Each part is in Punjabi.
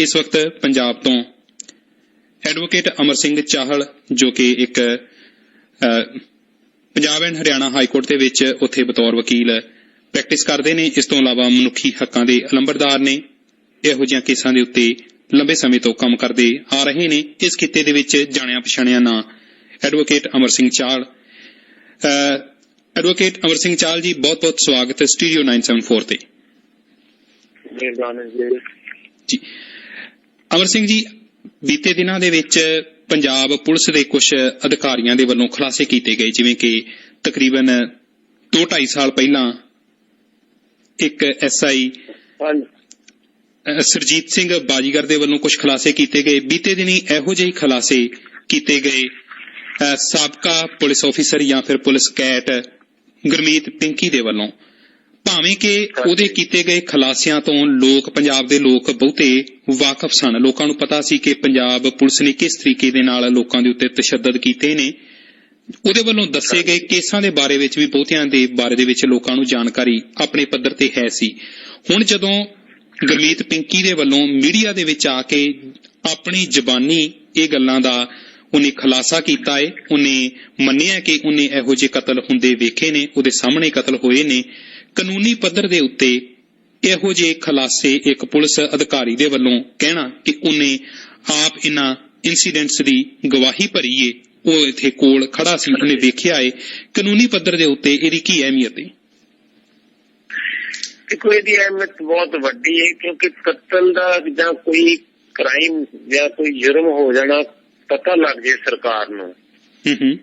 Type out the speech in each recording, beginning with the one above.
ਇਸ ਵਕਤ ਪੰਜਾਬ ਤੋਂ ਐਡਵੋਕੇਟ ਅਮਰ ਸਿੰਘ ਚਾਹਲ ਜੋ ਕਿ ਇੱਕ Punjab and Haryana high court ਦੇ ਵਿੱਚ ਉੱਥੇ ਬਤੌਰ ਵਕੀਲ ਪ੍ਰੈਕਟਿਸ ਕਰਦੇ ਨੇ। ਇਸ ਤੋਂ ਇਲਾਵਾ ਮਨੁੱਖੀ ਹੱਕਾਂ ਦੇ ਲੰਬੜਦਾਰ ਨੇ। ਇਹੋ ਜਿਹੀਆਂ ਕੇਸਾਂ ਦੇ ਉੱਤੇ ਲੰਬੇ ਸਮੇਂ ਤੋਂ ਕੰਮ ਕਰਦੇ ਆ ਰਹੇ ਨੇ। ਇਸ ਖਿੱਤੇ ਦੇ ਵਿੱਚ ਜਾਣਿਆ ਪਛਾਣਿਆ ਨਾਂ ਐਡਵੋਕੇਟ ਅਮਰ ਸਿੰਘ ਚਾਹਲ। ਐਡਵੋਕੇਟ ਅਮਰ ਸਿੰਘ ਚਾਹਲ ਜੀ ਬਹੁਤ ਬਹੁਤ ਸਵਾਗਤ ਹੈ ਸਟੂਡੀਓ 974 ਤੇ। ਮਿਹਰਬਾਨੀ ਜੀ। ਅਮਰ ਸਿੰਘ ਜੀ ਬੀਤੇ ਦਿਨਾਂ ਦੇ ਵਿੱਚ ਪੰਜਾਬ ਪੁਲਿਸ ਦੇ ਕੁਝ ਅਧਿਕਾਰੀਆਂ ਦੇ ਵੱਲੋਂ ਖੁਲਾਸੇ ਕੀਤੇ ਗਏ ਜਿਵੇਂ ਕਿ ਤਕਰੀਬਨ 2.5 ਸਾਲ ਪਹਿਲਾਂ ਇੱਕ ਐਸਆਈ ਸਰਜੀਤ ਸਿੰਘ ਬਾਜੀਗਰ ਦੇ ਵੱਲੋਂ ਕੁਝ ਖੁਲਾਸੇ ਕੀਤੇ ਗਏ। ਬੀਤੇ ਦਿਨੀ ਇਹੋ ਜਿਹੇ ਖੁਲਾਸੇ ਕੀਤੇ ਗਏ ਸਾਬਕਾ ਪੁਲਿਸ ਅਫੀਸਰ ਜਾਂ ਫਿਰ ਪੁਲਿਸ ਕੈਟ ਗੁਰਮੀਤ ਪਿੰਕੀ ਦੇ ਵੱਲੋਂ। ਭਾਵੇਂ ਕਿ ਉਹਦੇ ਕੀਤੇ ਗਏ ਖੁਲਾਸਿਆਂ ਤੋਂ ਲੋਕ, ਪੰਜਾਬ ਦੇ ਲੋਕ ਬਹੁਤੇ ਵਾਕਿਫ ਸਨ। ਲੋਕਾਂ ਨੂੰ ਪਤਾ ਸੀ ਕਿ ਪੰਜਾਬ ਪੁਲਿਸ ਨੇ ਕਿਸ ਤਰੀਕੇ ਦੇ ਨਾਲ ਲੋਕਾਂ ਦੇ ਉੱਤੇ ਤਸ਼ੱਦਦ ਕੀਤੇ ਨੇ। ਉਹਦੇ ਵੱਲੋਂ ਦੱਸੇ ਗਏ ਕੇਸਾਂ ਦੇ ਬਾਰੇ ਵਿੱਚ ਵੀ ਬਹੁਤਿਆਂ ਦੇ ਬਾਰੇ ਦੇ ਵਿੱਚ ਲੋਕਾਂ ਨੂੰ ਜਾਣਕਾਰੀ ਆਪਣੇ ਪੱਧਰ ਤੇ ਹੈ ਸੀ। ਹੁਣ ਜਦੋਂ ਗੁਰਮੀਤ ਪਿੰਕੀ ਦੇ ਵੱਲੋਂ ਮੀਡੀਆ ਦੇ ਵਿੱਚ ਆ ਕੇ ਆਪਣੀ ਜ਼ਬਾਨੀ, ਇਹ ਗੱਲਾਂ ਦਾ ਉਹਨੇ ਖੁਲਾਸਾ ਕੀਤਾ ਏ, ਉਹਨੇ ਮੰਨਿਆ ਕਿ ਉਹਨੇ ਇਹੋ ਜਿਹੇ ਕਤਲ ਹੁੰਦੇ ਵੇਖੇ ਨੇ, ਉਹਦੇ ਸਾਹਮਣੇ ਕਤਲ ਹੋਏ ਨੇ। ਕਾਨੂੰਨੀ ਪੱਧਰ ਦੇ ਉੱਤੇ ਇਹੋ ਜਿਹੇ ਖੁਲਾਸੇ ਇੱਕ ਪੁਲਿਸ ਅਧਿਕਾਰੀ ਦੇ ਵੱਲੋਂ ਕਹਿਣਾ ਕਿ ਉਹਨੇ ਆਪ ਇਹਨਾਂ ਇਨਸੀਡੈਂਟਸ ਦੀ ਗਵਾਹੀ ਭਰੀ ਏ ਉਹ ਇੱਥੇ ਕੋਲ ਖੜਾ ਸੀ ਉਹਨੇ ਵੇਖਿਆ ਏ। ਕਾਨੂੰਨੀ ਪੱਧਰ ਦੇ ਉੱਤੇ ਇਹਦੀ ਕੀ ਅਹਿਮੀਅਤ ਹੈ ਦੇਖੋ ਇਹਦੀ ਅਹਿਮੀਅਤ ਬਹੁਤ ਵੱਡੀ ਹੈ ਕਿਉਂਕਿ ਕਤਲ ਦਾ ਜਾਂ ਕੋਈ ਕ੍ਰਾਈਮ ਜਾਂ ਕੋਈ ਜੁਰਮ ਹੋ ਜਾਣਾ ਪਤਾ ਲੱਗ ਜੇ ਸਰਕਾਰ ਨੂੰ। ਹੂੰ ਹੂੰ।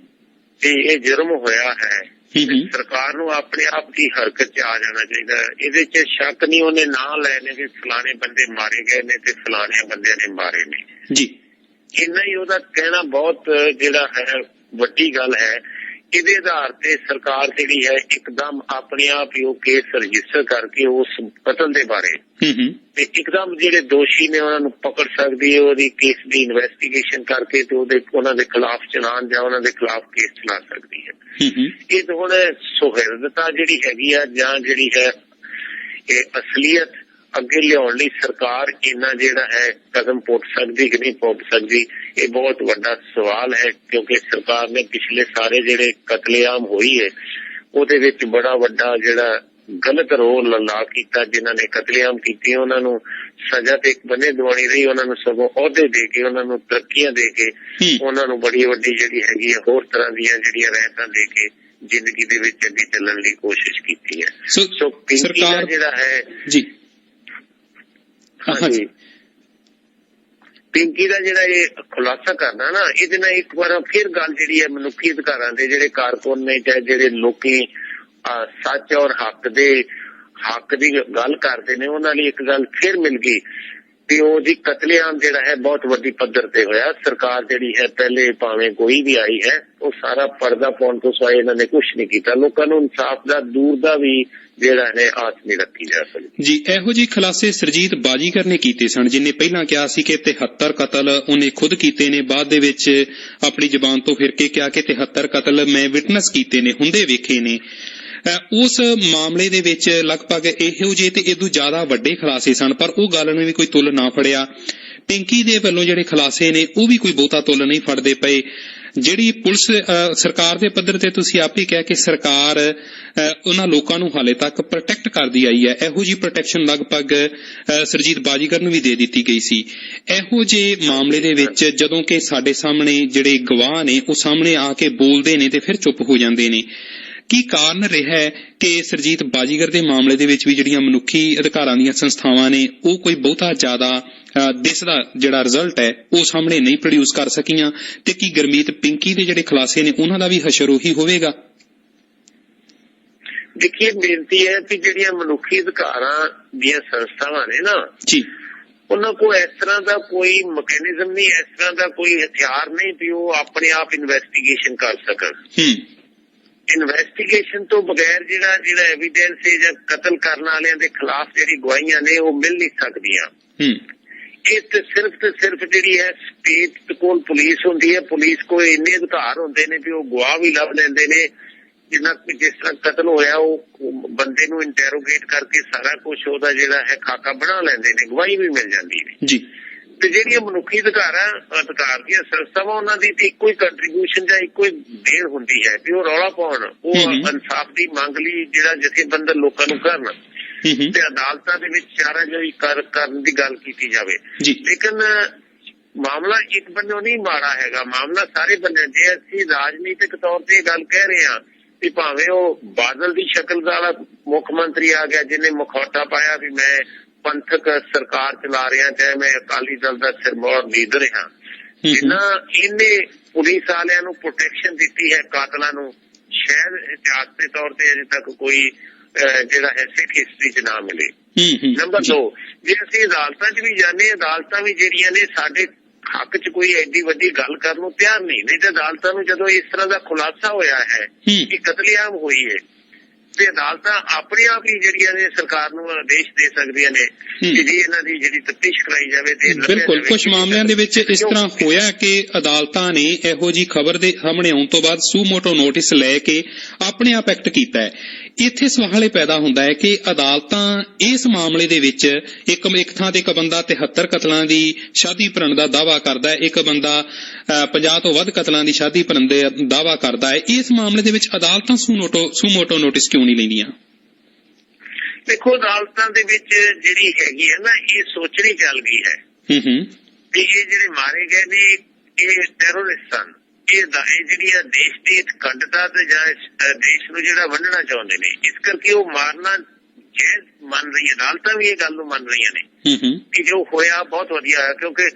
ਇਹ ਜੁਰਮ ਹੋਇਆ ਹੂੰ। ਸਰਕਾਰ ਨੂੰ ਆਪਣੇ ਆਪ ਦੀ ਹਰਕਤ 'ਚ ਆ ਜਾਣਾ ਚਾਹੀਦਾ। ਇਹਦੇ 'ਚ ਸ਼ੱਕ ਨਹੀਂ ਉਹਨੇ ਨਾਂ ਲੈਣੇ ਕਿ ਫਲਾਣੇ ਬੰਦੇ ਮਾਰੇ ਗਏ ਨੇ ਤੇ ਫਲਾਣੇ ਬੰਦਿਆਂ ਨੇ ਮਾਰੇ ਨੇ। ਜੀ। ਇੰਨਾ ਹੀ ਉਹਦਾ ਕਹਿਣਾ ਬਹੁਤ ਜਿਹੜਾ ਹੈ ਵੱਡੀ ਗੱਲ ਹੈ ਇਹਦੇ ਆਧਾਰ ਤੇ ਸਰਕਾਰ ਜਿਹੜੀ ਹੈ ਇੱਕਦਮ ਆਪਣੇ ਆਪ ਹੀ ਉਹ ਕੇਸ ਰਜਿਸਟਰ ਕਰਕੇ ਉਸ ਕਤਲ ਦੇ ਬਾਰੇ ਤੇ ਇੱਕਦਮ ਜਿਹੜੇ ਦੋਸ਼ੀ ਨੇ ਉਹਨਾਂ ਨੂੰ ਪਕੜ ਸਕਦੀ ਹੈ ਉਹਦੀ ਕੇਸ ਦੀ ਇਨਵੈਸਟੀਗੇਸ਼ਨ ਕਰਕੇ ਤੇ ਉਹਦੇ ਉਹਨਾਂ ਦੇ ਖਿਲਾਫ ਚਲਾਨ ਜਾਂ ਉਹਨਾਂ ਦੇ ਖਿਲਾਫ ਕੇਸ ਚਲਾ ਸਕਦੀ ਹੈ। ਇਹ ਤਾਂ ਹੁਣ ਸੁਹਿਰਦਤਾ ਜਿਹੜੀ ਹੈਗੀ ਆ ਜਾਂ ਜਿਹੜੀ ਹੈ ਇਹ ਅਸਲੀਅਤ ਅੱਗੇ ਲਿਆਉਣ ਲਈ ਸਰਕਾਰ ਇੰਨਾ ਜਿਹੜਾ ਹੈ ਕਦਮ ਪੁੱਟ ਸਕਦੀ ਕਿ ਨਹੀਂ ਪੁੱਟ ਸਕਦੀ ਇਹ ਬਹੁਤ ਵੱਡਾ ਸਵਾਲ ਹੈ ਕਿਉਂਕਿ ਸਰਕਾਰ ਨੇ ਪਿਛਲੇ ਸਾਰੇ ਜਿਹੜੇ ਕਤਲੇਆਮ ਹੋਈ ਹੈ ਉਹਦੇ ਵਿੱਚ ਬੜਾ ਵੱਡਾ ਜਿਹੜਾ ਗਲਤ ਰੋਲ ਲਾ ਕੀਤਾ ਜਿਨ੍ਹਾਂ ਨੇ ਕਤਲੇਆਮ ਕੀਤੇ ਉਹਨਾਂ ਨੂੰ ਸਜ਼ਾ ਤੇ ਇੱਕ ਬੰਨੇ ਦਵਾਣੀ ਰਹੀ ਉਹਨਾਂ ਨੂੰ ਸਗੋਂ ਅਹੁਦੇ ਦੇ ਕੇ ਉਹਨਾਂ ਨੂੰ ਤਰੱਕੀਆਂ ਦੇ ਕੇ ਉਹਨਾਂ ਨੂੰ ਬੜੀ ਵੱਡੀ ਜਿਹੜੀ ਹੈਗੀ ਹੈ ਹੋਰ ਤਰ੍ਹਾਂ ਦੀਆਂ ਜਿਹੜੀਆਂ ਰਹਿਤਾਂ ਦੇ ਕੇ ਜ਼ਿੰਦਗੀ ਦੇ ਵਿੱਚ ਅੱਗੇ ਚੱਲਣ ਦੀ ਕੋਸ਼ਿਸ਼ ਕੀਤੀ ਹੈ। ਸੋ ਸਰਕਾਰ ਜਿਹੜਾ ਹੈ ਜੀ। ਹਾਂਜੀ। ਪਿੰਕੀ ਦਾ ਜਿਹੜਾ ਇਹ ਖੁਲਾਸਾ ਕਰਨਾ ਨਾ, ਇਹਦੇ ਨਾਲ ਇੱਕ ਵਾਰ ਫਿਰ ਗੱਲ ਜਿਹੜੀ ਹੈ ਮਨੁੱਖੀ ਅਧਿਕਾਰਾਂ ਦੇ ਜਿਹੜੇ ਕਾਰਕੁਨ ਨੇ, ਚਾਹੇ ਜਿਹੜੇ ਲੋਕੀ ਸੱਚ ਔਰ ਹੱਕ ਦੇ, ਹੱਕ ਦੀ ਗੱਲ ਕਰਦੇ ਨੇ, ਉਹਨਾਂ ਲਈ ਇੱਕ ਗੱਲ ਫਿਰ ਮਿਲ ਗਈ। ਤੇ ਉਹ ਜੀ ਕਤਲੇਆਮ ਜਿਹੜਾ ਹੈ, ਬਹੁਤ ਵੱਡੀ ਪੱਧਰ ਤੇ ਹੋਇਆ। ਸਰਕਾਰ ਜਿਹੜੀ ਹੈ, ਪਹਿਲੇ ਭਾਵੇਂ ਕੋਈ ਵੀ ਆਈ ਹੈ, ਉਹ ਸਾਰਾ ਪਰਦਾ ਪਾਉਣ ਤੋਂ ਸਿਵਾਏ ਇਹਨਾਂ ਨੇ ਕੁਝ ਨਹੀਂ ਕੀਤਾ। ਲੋਕਾਂ ਨੂੰ ਇਨਸਾਫ ਦਾ, ਦੂਰ ਦਾ ਵੀ ਜਿਹੜਾ ਹੈ ਆਸ ਰੱਖੀ ਜਾ ਸਕਦੀ। ਜੀ, ਇਹੋ ਜਿਹੇ ਖੁਲਾਸੇ ਸਰਜੀਤ ਬਾਜੀਗਰ ਨੇ ਕੀਤੇ ਸਨ, ਜਿਨੇ ਪਹਿਲਾਂ ਕਿਹਾ ਸੀ ਕਿ 73 ਕਤਲ ਉਹਨੇ ਖੁਦ ਕੀਤੇ ਨੇ, ਬਾਅਦ ਦੇ ਵਿੱਚ ਆਪਣੀ ਜ਼ਬਾਨ ਤੋਂ ਫਿਰ ਕੇ ਕਿਹਾ ਕਿ 73 ਕਤਲ ਮੈਂ ਵਿਟਨੈਸ ਕੀਤੇ ਨੇ, ਹੁੰਦੇ ਵੇਖੇ ਨੇ। ਉਸ ਮਾਮਲੇ ਦੇ ਵਿੱਚ ਲਗਭਗ ਇਹੋ ਜਿਹੇ ਤੇ ਇਦੋਂ ਜ਼ਿਆਦਾ ਵੱਡੇ ਖੁਲਾਸੇ ਸਨ, ਪਰ ਉਹ ਗੱਲ ਨੂੰ ਵੀ ਕੋਈ ਤੁਲ ਨਾ ਫੜਿਆ। ਪਿੰਕੀ ਦੇ ਵੱਲੋਂ ਜਿਹੜੇ ਖੁਲਾਸੇ ਨੇ, ਉਹ ਵੀ ਕੋਈ ਬਹੁਤਾ ਤੁਲ ਨਹੀਂ ਫੜਦੇ ਪਏ। ਜਿਹੜੀ ਪੁਲਿਸ ਸਰਕਾਰ ਦੇ ਪੱਧਰ ਤੇ ਤੁਸੀਂ ਆਪ ਹੀ ਕਿਹਾ ਕਿ ਸਰਕਾਰ ਅ, ਉਹਨਾਂ ਲੋਕਾਂ ਨੂੰ ਹਾਲੇ ਤੱਕ ਪ੍ਰੋਟੈਕਟ ਕਰਦੀ ਆਈ ਹੈ। ਇਹੋ ਜੀ ਪ੍ਰੋਟੈਕਸ਼ਨ ਲਗਭਗ ਅ, ਸਰਜੀਤ ਬਾਜੀਗਰ ਨੂੰ ਵੀ ਦੇ ਦਿੱਤੀ ਗਈ ਸੀ। ਇਹੋ ਜੇ ਮਾਮਲੇ ਦੇ ਵਿੱਚ ਜਦੋਂ ਕਿ ਸਾਡੇ ਸਾਹਮਣੇ ਜਿਹੜੇ ਗਵਾਹ ਨੇ ਉਹ ਸਾਹਮਣੇ ਆ ਕੇ ਬੋਲਦੇ ਨੇ ਤੇ ਫਿਰ ਚੁੱਪ ਹੋ ਜਾਂਦੇ ਨੇ। ਕੀ ਕਾਰਨ ਰਿਹਾ ਹੈ ਕਿ ਸਰਜੀਤ ਬਾਜੀਗਰ ਦੇ ਮਾਮਲੇ ਦੇ ਵਿੱਚ ਵੀ ਜਿਹੜੀਆਂ ਮਨੁੱਖੀ ਅਧਿਕਾਰਾਂ ਦੀਆਂ ਸੰਸਥਾਵਾਂ ਨੇ ਉਹ ਕੋਈ ਬਹੁਤਾ ਜ਼ਿਆਦਾ ਦਿਸਦਾ ਜਿਹੜਾ ਰਿਜ਼ਲਟ ਹੈ ਉਹ ਸਾਹਮਣੇ ਨਹੀਂ ਪ੍ਰੋਡਿਊਸ ਕਰ ਸਕੀਆਂ ਤੇ ਕੀ ਗਰਮੀਤ ਪਿੰਕੀ ਦੇ ਜਿਹੜੇ ਖੁਲਾਸੇ ਨੇ ਉਹਨਾਂ ਦਾ ਵੀ ਹਸ਼ਰ ਉਹੀ ਹੋਵੇਗਾ? ਦੇਖੀਏ ਬੇਨਤੀ ਹੈ ਕਿ ਜਿਹੜੀਆਂ ਮਨੁੱਖੀ ਅਧਿਕਾਰਾਂ ਦੀਆਂ ਸੰਸਥਾਵਾਂ ਨੇ ਨਾ ਜੀ। ਉਹਨਾਂ ਕੋਲ ਇਸ ਤਰ੍ਹਾਂ ਦਾ ਕੋਈ ਮੈਕੈਨਿਜ਼ਮ ਨਹੀਂ ਇਸ ਤਰ੍ਹਾਂ ਦਾ ਕੋਈ ਹਥਿਆਰ ਨਹੀਂ ਵੀ ਉਹ ਆਪਣੇ ਆਪ ਇਨਵੈਸਟੀਗੇਸ਼ਨ ਕਰ ਸਕਣ। ਹੂੰ। ਇਨਵੈਸਟੀਗੇਸ਼ਨ ਤੋਂ ਬਗੈਰ ਜਿਹੜਾ ਜਿਹੜਾ ਐਵੀਡੈਂਸ ਹੈ ਜਾਂ ਕਤਲ ਕਰਨ ਵਾਲਿਆਂ ਦੇ ਖਿਲਾਫ ਜਿਹੜੀ ਗਵਾਹੀਆਂ ਨੇ ਉਹ ਮਿਲ ਨਹੀਂ ਸਕਦੀਆਂ। ਹੂੰ। ਇਹ ਤੇ ਸਿਰਫ ਤੇ ਸਿਰਫ ਜਿਹੜੀ ਹੈ ਸਟੇਟ ਕੋਲ ਪੁਲਿਸ ਹੁੰਦੀ ਹੈ। ਪੁਲਿਸ ਕੋਲ ਇੰਨੇ ਅਧਿਕਾਰ ਹੁੰਦੇ ਨੇ ਵੀ ਉਹ ਗਵਾਹ ਵੀ ਲੱਭ ਲੈਂਦੇ ਨੇ। ਜਿੰਨਾ ਕਿ ਜਿਸ ਤਰ੍ਹਾਂ ਕਤਲ ਹੋਇਆ ਉਹ ਬੰਦੇ ਨੂੰ ਇੰਟਰੋਗੇਟ ਕਰਕੇ ਸਾਰਾ ਕੁਝ ਉਹਦਾ ਜਿਹੜਾ ਹੈ ਖਾਕਾ ਬਣਾ ਲੈਂਦੇ ਨੇ। ਗਵਾਹੀ ਵੀ ਮਿਲ ਜਾਂਦੀ ਹੈ। ਜੀ। ਤੇ ਜਿਹੜੀਆਂ ਮਨੁੱਖੀ ਅਧਿਕਾਰਾਂ ਅਧਿਕਾਰ ਦੀਆਂ ਸੰਸਥਾਵਾਂ ਉਹਨਾਂ ਦੀ ਇੱਕੋ ਹੀ ਕੰਟਰੀਬਿਊਸ਼ਨ ਜਾਂ ਇੱਕੋ ਹੀ ਦੇਣ ਹੁੰਦੀ ਹੈ ਵੀ ਉਹ ਰੌਲਾ ਪਾਉਣ ਉਹ। ਇਨਸਾਫ ਦੀ ਮੰਗ ਲਈ ਜਿਹੜਾ ਜਥੇਬੰਦਰ ਲੋਕਾਂ ਨੂੰ ਕਰਨ। ਤੇ ਅਦਾਲਤਾਂ ਦੇ ਵਿੱਚ ਚਾਰਾਜੋਈ ਕਰ ਕਰਨ ਦੀ ਗੱਲ ਕੀਤੀ ਜਾਵੇ। ਲੇਕਿਨ ਮਾਮਲਾ ਇੱਕ ਬੰਨੋਂ ਨਹੀਂ ਮਾੜਾ ਹੈਗਾ। ਮਾਮਲਾ ਸਾਰੇ ਬੰਨੇ ਜੇ ਅਸੀਂ ਰਾਜਨੀਤਿਕ ਤੌਰ ਤੇ ਗੱਲ ਕਹਿ ਰਹੇ ਹਾਂ ਕਿ ਭਾਵੇਂ ਉਹ ਬਾਦਲ ਦੀ ਸ਼ਕਲ ਦਾ ਮੁੱਖ ਮੰਤਰੀ ਆ ਗਿਆ ਜਿਹਨੇ ਮੁਖੌਟਾ ਪਾਇਆ ਵੀ ਮੈਂ ਪੰਥਕ ਸਰਕਾਰ ਚਲਾ ਰਿਹਾ ਚਾਹੇ ਮੈਂ ਅਕਾਲੀ ਦਲ ਦਾ ਸਿਰਮੌਰ ਲੀਡਰ ਹਾਂ। ਜਿੰਨਾ ਇਹਨੇ ਪੁਲਿਸ ਵਾਲਿਆਂ ਨੂੰ ਪ੍ਰੋਟੈਕਸ਼ਨ ਦਿੱਤੀ ਹੈ ਕਾਤਲਾਂ ਨੂੰ ਸ਼ਾਇਦ ਇਤਿਹਾਸ ਦੇ ਤੌਰ ਤੇ ਅਜੇ ਤੱਕ ਕੋਈ ਜਿਹੜਾ ਹੈ ਸਿੱਖ ਹਿਸਟਰੀ 'ਚ ਨਾ ਮਿਲੇ। ਨੰਬਰ ਜੀ। 2 ਜੇ ਅਸੀਂ ਅਦਾਲਤਾਂ 'ਚ ਵੀ ਜਾਂਦੇ ਹਾਂ, ਅਦਾਲਤਾਂ ਵੀ ਜਿਹੜੀਆਂ ਨੇ ਸਾਡੇ ਹੱਕ 'ਚ ਕੋਈ ਐਡੀ ਵੱਡੀ ਗੱਲ ਕਰਨ ਨੂੰ ਤਿਆਰ ਨਹੀਂ। ਨਹੀਂ ਤੇ ਅਦਾਲਤਾਂ ਨੂੰ ਜਦੋਂ ਇਸ ਤਰ੍ਹਾਂ ਦਾ ਖੁਲਾਸਾ ਹੋਇਆ ਹੂੰ। ਕਿ ਕਤਲੇਆਮ ਹੋਈ ਹੈ ਤੇ ਅਦਾਲਤਾਂ ਆਪਣੇ ਆਪ ਹੀ ਜਿਹੜੀਆਂ ਨੇ ਸਰਕਾਰ ਨੂੰ ਆਦੇਸ਼ ਦੇ ਸਕਦੀਆਂ ਨੇ। ਕਿ ਜੀ ਇਹਨਾਂ ਦੀ ਜਿਹੜੀ ਤਫਤੀਸ਼ ਕਰਾਈ ਜਾਵੇ ਤੇ ਬਿਲਕੁਲ ਕੁਝ ਮਾਮਲਿਆਂ ਦੇ ਵਿੱਚ ਇਸ ਤਰ੍ਹਾਂ ਹੋਇਆ ਕਿ ਅਦਾਲਤਾਂ ਨੇ ਇਹੋ ਜੀ ਖਬਰ ਦੇ ਸਾਹਮਣੇ ਆਉਣ ਤੋਂ ਬਾਅਦ ਸੂਮੋਟੋ ਨੋਟਿਸ ਲੈ ਕੇ ਆਪਣੇ ਆਪ ਐਕਟ ਕੀਤਾ ਹੈ ਇੱਥੇ ਸਵਾਲ ਇਹ ਪੈਦਾ ਹੁੰਦਾ ਹੈ ਕਿ ਅਦਾਲਤਾਂ ਇਸ ਮਾਮਲੇ ਦੇ ਵਿੱਚ ਇੱਕ ਇੱਕ ਥਾਂ ਤੇ ਇੱਕ ਬੰਦਾ 73 ਕਤਲਾਂ ਦੀ ਸ਼ਾਦੀ ਭਰਨ ਦਾ ਦਾਵਾ ਕਰਦਾ ਹੈ ਇੱਕ ਬੰਦਾ ਅ, 50 ਤੋਂ ਵੱਧ ਕਤਲਾਂ ਦੀ ਸ਼ਾਦੀ ਭਰਨ ਦੇ ਦਾਵਾ ਕਰਦਾ ਹੈ। ਇਸ ਮਾਮਲੇ ਦੇ ਵਿੱਚ ਅਦਾਲਤਾਂ ਸੂਮੋਟੋ ਸੂਮੋਟੋ ਨੋਟਿਸ ਕਿਉਂ ਨਹੀਂ ਲੈਂਦੀਆਂ? ਦੇਖੋ ਅਦਾਲਤਾਂ ਦੇ ਵਿੱਚ ਜਿਹੜੀ ਹੈਗੀ ਹੈ ਨਾ ਇਹ ਸੋਚਣੀ ਚੱਲ ਗਈ ਹੈ ਹੂੰ ਹੂੰ। ਕਿ ਇਹ ਜਿਹੜੇ ਮਾਰੇ ਗਏ ਨੇ ਇਹ ਟੈਰਰਿਸਟ ਹਨ ਇਹ ਦਾ- ਇਹ ਜਿਹੜੀਆਂ ਦੇਸ਼ ਦੀ ਅਖੰਡਤਾ ਤੇ ਜਾਂ ਦੇਸ਼ ਨੂੰ ਜਿਹੜਾ ਵੰਡਣਾ ਚਾਹੁੰਦੇ ਨੇ ਇਸ ਕਰਕੇ ਉਹ ਮਾਰਨਾ ਜੈਜ਼ ਮੰਨ ਰਹੀ ਹੈ ਅਦਾਲਤਾਂ ਵੀ ਇਹ ਗੱਲ ਨੂੰ ਮੰਨ ਰਹੀਆਂ ਨੇ ਹੂੰ ਹੂੰ। ਕਿ ਜੋ ਹੋਇਆ ਬਹੁਤ ਵਧੀਆ ਹੋਇਆ ਕਿਉਂਕਿ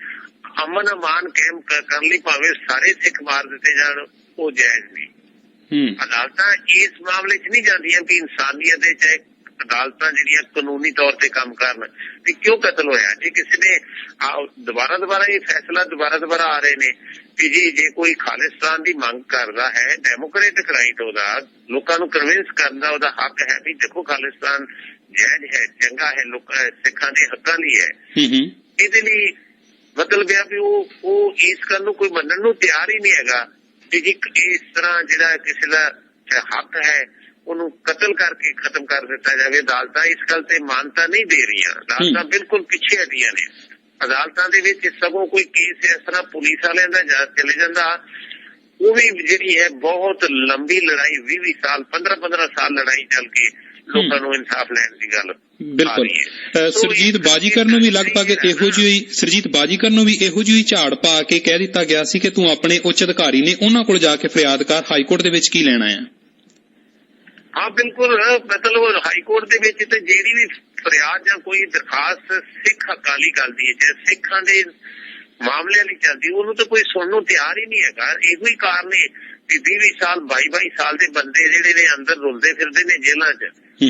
ਅਮਨ ਅਮਾਨ ਕਾਇਮ ਕਰਨ ਲਈ ਭਾਵੇਂ ਸਾਰੇ ਸਿੱਖ ਮਾਰ ਦਿੱਤੇ ਜਾਣ ਉਹ ਜਾਇਜ਼ ਨਹੀਂ ਹੂੰ। ਅਦਾਲਤਾਂ ਇਸ ਮਾਮਲੇ 'ਚ ਨਹੀਂ ਜਾਂਦੀਆਂ ਕਿ ਇਨਸਾਨੀਅਤ ਦੇ ਚਾਹੇ ਅਦਾਲਤਾਂ ਜਿਹੜੀਆਂ ਕਾਨੂੰਨੀ ਤੌਰ ਤੇ ਕੰਮ ਕਰਨ ਵੀ ਕਿਉਂ ਕਤਲ ਹੋਇਆ? ਜੇ ਕਿਸੇ ਨੇ ਦੁਬਾਰਾ ਦੁਬਾਰਾ ਇਹ ਫੈਸਲਾ ਦੁਬਾਰਾ ਦੁਬਾਰਾ ਆ ਰਹੇ ਨੇ ਕਿ ਜੀ ਜੇ ਕੋਈ ਖਾਲਿਸਤਾਨ ਦੀ ਮੰਗ ਕਰਦਾ ਹੈ ਡੈਮੋਕ੍ਰੇਟਿਕ ਰਾਈਟ ਉਹਦਾ ਲੋਕਾਂ ਨੂੰ ਕਨਵਿੰਸ ਕਰਨ ਦਾ ਉਹਦਾ ਹੱਕ ਹੈ ਵੀ ਦੇਖੋ ਖਾਲਿਸਤਾਨ ਜਾਇਜ਼ ਹੈ ਚੰਗਾ ਹੈ ਲੋਕਾਂ ਸਿੱਖਾਂ ਦੇ ਹੱਕਾਂ ਲਈ ਹੈ। ਇਹਦੇ ਲਈ ਮਤਲਬ ਇਹ ਵੀ ਉਹ ਉਹ ਇਸ ਗੱਲ ਨੂੰ ਕੋਈ ਮੰਨਣ ਨੂੰ ਤਿਆਰ ਹੀ ਨਹੀਂ ਹੈਗਾ ਕਿ ਜੀ ਇਸ ਤਰ੍ਹਾਂ ਜਿਹੜਾ ਕਿਸੇ ਦਾ ਹੱਕ ਹੈ ਉਹਨੂੰ ਕਤਲ ਕਰਕੇ ਖਤਮ ਕਰ ਦਿੱਤਾ ਜਾਵੇ। ਅਦਾਲਤਾਂ ਇਸ ਗੱਲ ਤੇ ਮਾਨਤਾ ਨਹੀਂ ਦੇ ਰਹੀਆਂ। ਅਦਾਲਤਾਂ ਬਿਲਕੁਲ ਪਿੱਛੇ ਹਟੀਆਂ ਨੇ। ਅਦਾਲਤਾਂ ਦੇ ਵਿੱਚ ਸਗੋਂ ਕੋਈ ਕੇਸ ਇਸ ਤਰ੍ਹਾਂ ਪੁਲਿਸ ਵਾਲਿਆਂ ਦਾ ਜਾ ਚਲੇ ਜਾਂਦਾ ਉਹ ਵੀ ਜਿਹੜੀ ਹੈ ਬਹੁਤ ਲੰਬੀ ਲੜਾਈ 20 ਸਾਲ 15 15 ਸਾਲ ਲੜਾਈ ਚੱਲ ਕੇ ਲੋਕਾਂ ਨੂੰ ਇਨਸਾਫ ਲੈਣ ਦੀ ਗੱਲ ਬਿਲਕੁਲ। ਸਰਜੀਤ ਬਾਜੀਕਰ ਨੂੰ ਵੀ ਲਗਭਗ ਇਹੋ ਜਿਹੀ ਸਰਜੀਤ ਬਾਜੀਕਰ ਨੂੰ ਵੀ ਇਹੋ ਜਿਹੀ ਝਾੜ ਪਾ ਕੇ ਕਹਿ ਦਿੱਤਾ ਗਿਆ ਸੀ ਕਿ ਤੂੰ ਆਪਣੇ ਉੱਚ ਅਧਿਕਾਰੀ ਨੇ ਉਹਨਾਂ ਕੋਲ ਜਾ ਕੇ ਫਰਿਆਦ ਕਰ ਹਾਈ ਕੋਰਟ ਦੇ ਵਿੱਚ ਕੀ ਲੈਣਾ ਹੈ? ਹਾਂ ਬਿਲਕੁਲ ਮਤਲਬ ਹਾਈ ਕੋਰਟ ਦੇ ਵਿੱਚ ਤੇ ਜਿਹੜੀ ਵੀ ਫਰਿਆਦ ਜਾਂ ਕੋਈ ਦਰਖਾਸਤ ਸਿੱਖ ਅਕਾਲੀ ਗੱਲ ਦੀ ਹੈ ਜਾਂ ਸਿੱਖਾਂ ਦੇ ਮਾਮਲਿਆਂ ਲਈ ਚੱਲਦੀ ਉਹਨੂੰ ਤਾਂ ਕੋਈ ਸੁਣਨ ਨੂੰ ਤਿਆਰ ਹੀ ਨਹੀਂ ਹੈਗਾ। ਇਹੋ ਹੀ ਕਾਰਨ ਹੈ ਕਿ 20 ਸਾਲ 22 22 ਸਾਲ ਦੇ ਬੰਦੇ ਜਿਹੜੇ ਨੇ ਅੰਦਰ ਰੁਲਦੇ ਫਿਰਦੇ ਨੇ ਜੇਲ੍ਹਾਂ 'ਚ।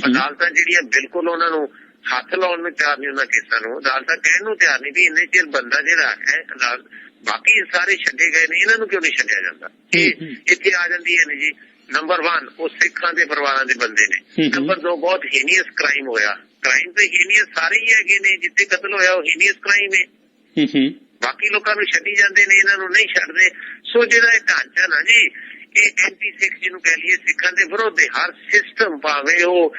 ਅਦਾਲਤਾਂ ਜਿਹੜੀਆਂ ਬਿਲਕੁਲ ਉਹਨਾਂ ਨੂੰ ਹੱਥ ਲਾਉਣ ਨੂੰ ਤਿਆਰ ਨਹੀਂ ਉਹਨਾਂ ਕੇਸਾਂ ਨੂੰ। ਅਦਾਲਤਾਂ ਕਹਿਣ ਨੂੰ ਤਿਆਰ ਨਹੀਂ ਵੀ ਇੰਨੇ ਚਿਰ ਬੰਦਾ ਜਿਹੜਾ ਹੈ ਅਦਾਲਤ ਬਾਕੀ ਸਾਰੇ ਛੱਡੇ ਗਏ ਨੇ ਇਹਨਾਂ ਨੂੰ ਕਿਉਂ ਨਹੀਂ ਛੱਡਿਆ ਜਾਂਦਾ? ਇਹ। ਇੱਥੇ ਆ ਜਾਂਦੀ ਹੈ ਨੇ ਜੀ। ਨੰਬਰ 1 ਉਹ ਸਿੱਖਾਂ ਦੇ ਪਰਿਵਾਰਾਂ ਦੇ ਬੰਦੇ ਨੇ। ਨੰਬਰ 2 ਬਹੁਤ ਹੀਨੀਅਸ ਕ੍ਰਾਈਮ ਹੋਇਆ। ਕ੍ਰਾਈਮ ਤੇ ਹੀਨੀਅਸ ਸਾਰੇ ਹੀ ਹੈਗੇ ਨੇ ਜਿੱਥੇ ਕਤਲ ਹੋਇਆ ਉਹ ਹੀਨੀਅਸ ਕ੍ਰਾਈਮ ਹੈ ਬਾਕੀ ਲੋਕਾਂ ਨੂੰ ਛੱਡੀ ਜਾਂਦੇ ਨੇ ਇਹਨਾਂ ਨੂੰ ਨਹੀਂ ਛੱਡਦੇ। ਸੋ ਜਿਹੜਾ ਇਹ ਢਾਂਚਾ ਨਾ ਜੀ ਇਹ ਐਂਟੀ ਸਿੱਖ ਜਿਹਨੂੰ ਕਹਿ ਲਈਏ ਸਿੱਖਾਂ ਦੇ ਵਿਰੋਧ ਹੈ ਹਰ ਸਿਸਟਮ ਭਾਵੇਂ ਉਹ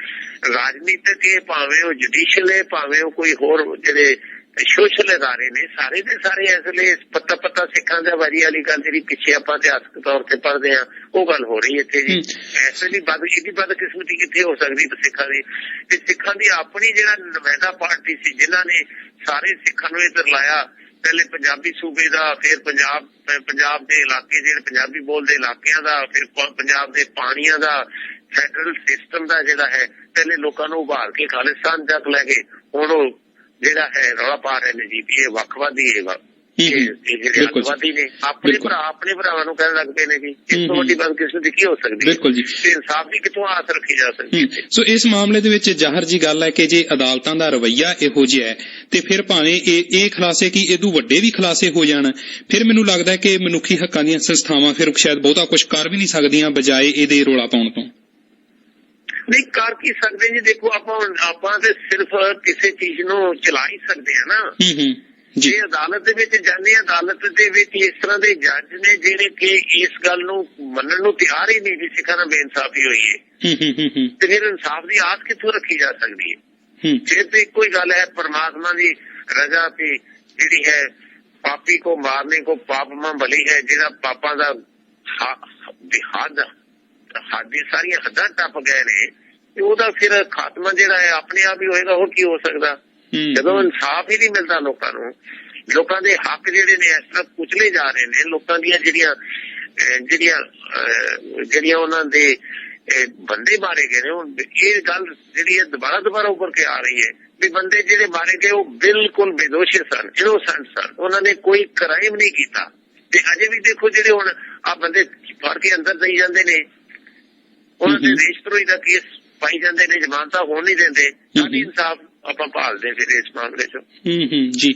ਰਾਜਨੀਤਿਕ ਹੈ ਭਾਵੇਂ ਉਹ ਜੁਡੀਸ਼ੀਅਲ ਹੈ ਭਾਵੇਂ ਉਹ ਕੋਈ ਹੋਰ ਜਿਹੜੇ ਸੋਸ਼ਲ ਅਦਾਰੇ ਨੇ ਸਾਰੇ ਦੇ ਸਾਰੇ ਇਸ ਲਈ ਪੱਤਾ ਪੱਤਾ ਸਿੱਖਾਂ ਦਾ ਵਾਰੀ ਵਾਲੀ ਗੱਲ ਜਿਹੜੀ ਪਿੱਛੇ ਆਪਾਂ ਇਤਿਹਾਸਕ ਤੌਰ ਤੇ ਪੜ੍ਹਦੇ ਆ ਉਹ ਗੱਲ ਹੋ ਰਹੀ ਇੱਥੇ ਜੀ। ਐਸੇ ਦੀ ਬਦ ਇਹਦੀ ਬਦਕਿਸਮਤੀ ਕਿੱਥੇ ਹੋ ਸਕਦੀ ਤੇ ਸਿੱਖਾਂ ਦੀ? ਤੇ ਸਿੱਖਾਂ ਦੀ ਆਪਣੀ ਜਿਹੜਾ ਨੁਮਾਇੰਦਾ ਪਾਰਟੀ ਸੀ ਜਿਨ੍ਹਾਂ ਨੇ ਸਾਰੇ ਸਿੱਖਾਂ ਨੂੰ ਇੱਧਰ ਲਾਇਆ ਪਹਿਲੇ ਪੰਜਾਬੀ ਸੂਬੇ ਦਾ ਫਿਰ ਪੰਜਾਬ ਪੰਜਾਬ ਦੇ ਇਲਾਕੇ ਜਿਹੜੇ ਪੰਜਾਬੀ ਬੋਲਦੇ ਇਲਾਕਿਆਂ ਦਾ ਫਿਰ ਪੰਜਾਬ ਦੇ ਪਾਣੀਆਂ ਦਾ ਫੈਡਰਲ ਸਿਸਟਮ ਦਾ ਜਿਹੜਾ ਹੈ ਪਹਿਲੇ ਲੋਕਾਂ ਨੂੰ ਉਭਾਰ ਕੇ ਖਾਲਿਸਤਾਨ ਤੱਕ ਲੈ ਗਏ। ਹੁਣ ਉਹ ਜਿਹੜਾ ਹੈ ਰੌਲਾ ਪਾ ਰਹੇ ਨੇ ਜੀ ਵੀ ਇਹ ਵੱਖਵਾਦੀ ਹੈ ਜਿਹੜੇ ਬਿਲਕੁਲ। ਅੱਤਵਾਦੀ ਨੇ ਆਪਣੇ ਬਿਲਕੁਲ। ਭਰਾ ਆਪਣੇ ਭਰਾਵਾਂ ਨੂੰ ਕਹਿਣ ਲੱਗ ਪਏ ਨੇ ਜੀ ਇਸ ਹੂੰ, ਤੋਂ ਹੂੰ। ਵੱਡੀ ਬਦਕਿਸਮਤੀ ਕੀ ਹੋ ਸਕਦੀ ਹੈ ਬਿਲਕੁਲ ਜੀ। ਤੇ ਇਨਸਾਫ ਦੀ ਕਿੱਥੋਂ ਆਸ ਰੱਖੀ ਜਾ ਸਕਦੀ ਹੂੰ। ਹੈ ਸੋ ਇਸ ਮਾਮਲੇ ਦੇ ਵਿੱਚ ਜ਼ਾਹਰ ਜੀ ਗੱਲ ਹੈ ਕਿ ਜੇ ਅਦਾਲਤਾਂ ਦਾ ਰਵੱਈਆ ਇਹੋ ਜਿਹਾ ਹੈ ਤੇ ਫਿਰ ਭਾਵੇਂ ਇਹ ਇਹ ਖੁਲਾਸੇ ਕੀ ਇਦੋਂ ਵੱਡੇ ਵੀ ਖੁਲਾਸੇ ਹੋ ਜਾਣ ਫਿਰ ਮੈਨੂੰ ਲੱਗਦਾ ਹੈ ਕਿ ਮਨੁੱਖੀ ਹੱਕਾਂ ਦੀਆਂ ਸੰਸਥਾਵਾਂ ਫਿਰ ਸ਼ਾਇਦ ਬਹੁਤਾ ਕੁਝ ਕਰ ਵੀ ਨਹੀਂ ਸਕਦੀਆਂ ਬਜਾਏ ਇਹਦੇ ਰੋਲਾ ਪਾਉਣ ਤੋਂ ਨਹੀਂ ਕਰ ਕੀ ਸਕਦੇ ਜੀ? ਦੇਖੋ ਆਪਾਂ ਆਪਾਂ ਤੇ ਸਿਰਫ ਕਿਸੇ ਚੀਜ਼ ਨੂੰ ਚਲਾ ਹੀ ਸਕਦੇ ਆ ਨਾ। ਹੂੰ ਹੂੰ ਜੀ। ਜੇ ਅਦਾਲਤ ਦੇ ਵਿੱਚ ਜਾਂਦੇ ਆ ਅਦਾਲਤ ਦੇ ਵਿੱਚ ਇਸ ਤਰ੍ਹਾਂ ਦੇ ਜੱਜ ਨੇ ਜਿਹੜੇ ਕਿ ਇਸ ਗੱਲ ਨੂੰ ਮੰਨਣ ਨੂੰ ਤਿਆਰ ਹੀ ਨਹੀਂ ਸਿੱਖਾਂ ਨਾਲ ਬੇਇਨਸਾਫੀ ਹੋਈ ਹੈ। ਤੇ ਫਿਰ ਇਨਸਾਫ ਦੀ ਆਸ ਕਿੱਥੋਂ ਰੱਖੀ ਜਾ ਸਕਦੀ ਹੈ? ਫਿਰ ਤੇ ਹੀ ਗੱਲ ਹੈ ਪਰਮਾਤਮਾ ਦੀ ਰਜ਼ਾ ਤੇ ਜਿਹੜੀ ਹੈ ਪਾਪੀ ਕੋ ਮਾਰਨੇ ਕੋ ਪਾਪ ਮਾਂ ਭਲੀ ਹੈ ਜਿਹੜਾ ਪਾਪਾਂ ਦਾ ਹ- ਦੀ ਸਾਰੀਆਂ ਹੱਦਾਂ ਟੱਪ ਗਏ ਨੇ ਤੇ ਉਹਦਾ ਫਿਰ ਖਾਤਮਾ ਜਿਹੜਾ ਹੈ ਆਪਣੇ ਆਪ ਹੀ ਹੋਏਗਾ ਹੋਰ ਕੀ ਹੋ ਸਕਦਾ? ਜਦੋਂ ਇਨਸਾਫ ਹੀ ਨਹੀਂ ਮਿਲਦਾ ਲੋਕਾਂ ਨੂੰ ਲੋਕਾਂ ਦੇ ਹੱਕ ਜਿਹੜੇ ਨੇ ਇਸ ਤਰ੍ਹਾਂ ਕੁਚਲੇ ਜਾ ਰਹੇ ਨੇ ਲੋਕਾਂ ਦੀਆਂ ਜਿਹੜੀਆਂ ਜਿਹੜੀਆਂ ਜਿਹੜੀਆਂ ਉਹਨਾਂ ਦੇ ਬੰਦੇ ਮਾਰੇ ਗਏ ਨੇ ਉਹ ਇਹ ਗੱਲ ਜਿਹੜੀ ਹੈ ਦੁਬਾਰਾ ਦੁਬਾਰਾ ਉੱਪਰ ਕੇ ਆ ਰਹੀ ਹੈ ਵੀ ਬੰਦੇ ਜਿਹੜੇ ਮਾਰੇ ਗਏ ਉਹ ਬਿਲਕੁਲ ਬੇਦੋਸ਼ ਸਨ ਇਨੋਸੈਂਟ ਸਨ ਉਹਨਾਂ ਨੇ ਕੋਈ ਕ੍ਰਾਈਮ ਨਹੀਂ ਕੀਤਾ। ਤੇ ਅਜੇ ਵੀ ਦੇਖੋ ਜਿਹੜੇ ਹੁਣ ਆ ਬੰਦੇ ਫੜ ਕੇ ਅੰਦਰ ਦੇਈ ਜਾਂਦੇ ਨੇ ਉਹਨਾਂ ਦੇ। ਰਜਿਸਟਰੀ ਦਾ ਕੇਸ ਪਾਈ ਜਾਂਦੇ ਨੇ ਜ਼ਮਾਨਤਾਂ ਹੋਣ ਨਹੀਂ ਦਿੰਦੇ ਹਮ। ਇਨਸਾਫ ਆਪਾਂ ਭਾਲਦੇ ਫਿਰ ਇਸ ਮਾਮਲੇ 'ਚ ਹੂੰ ਹੂੰ ਜੀ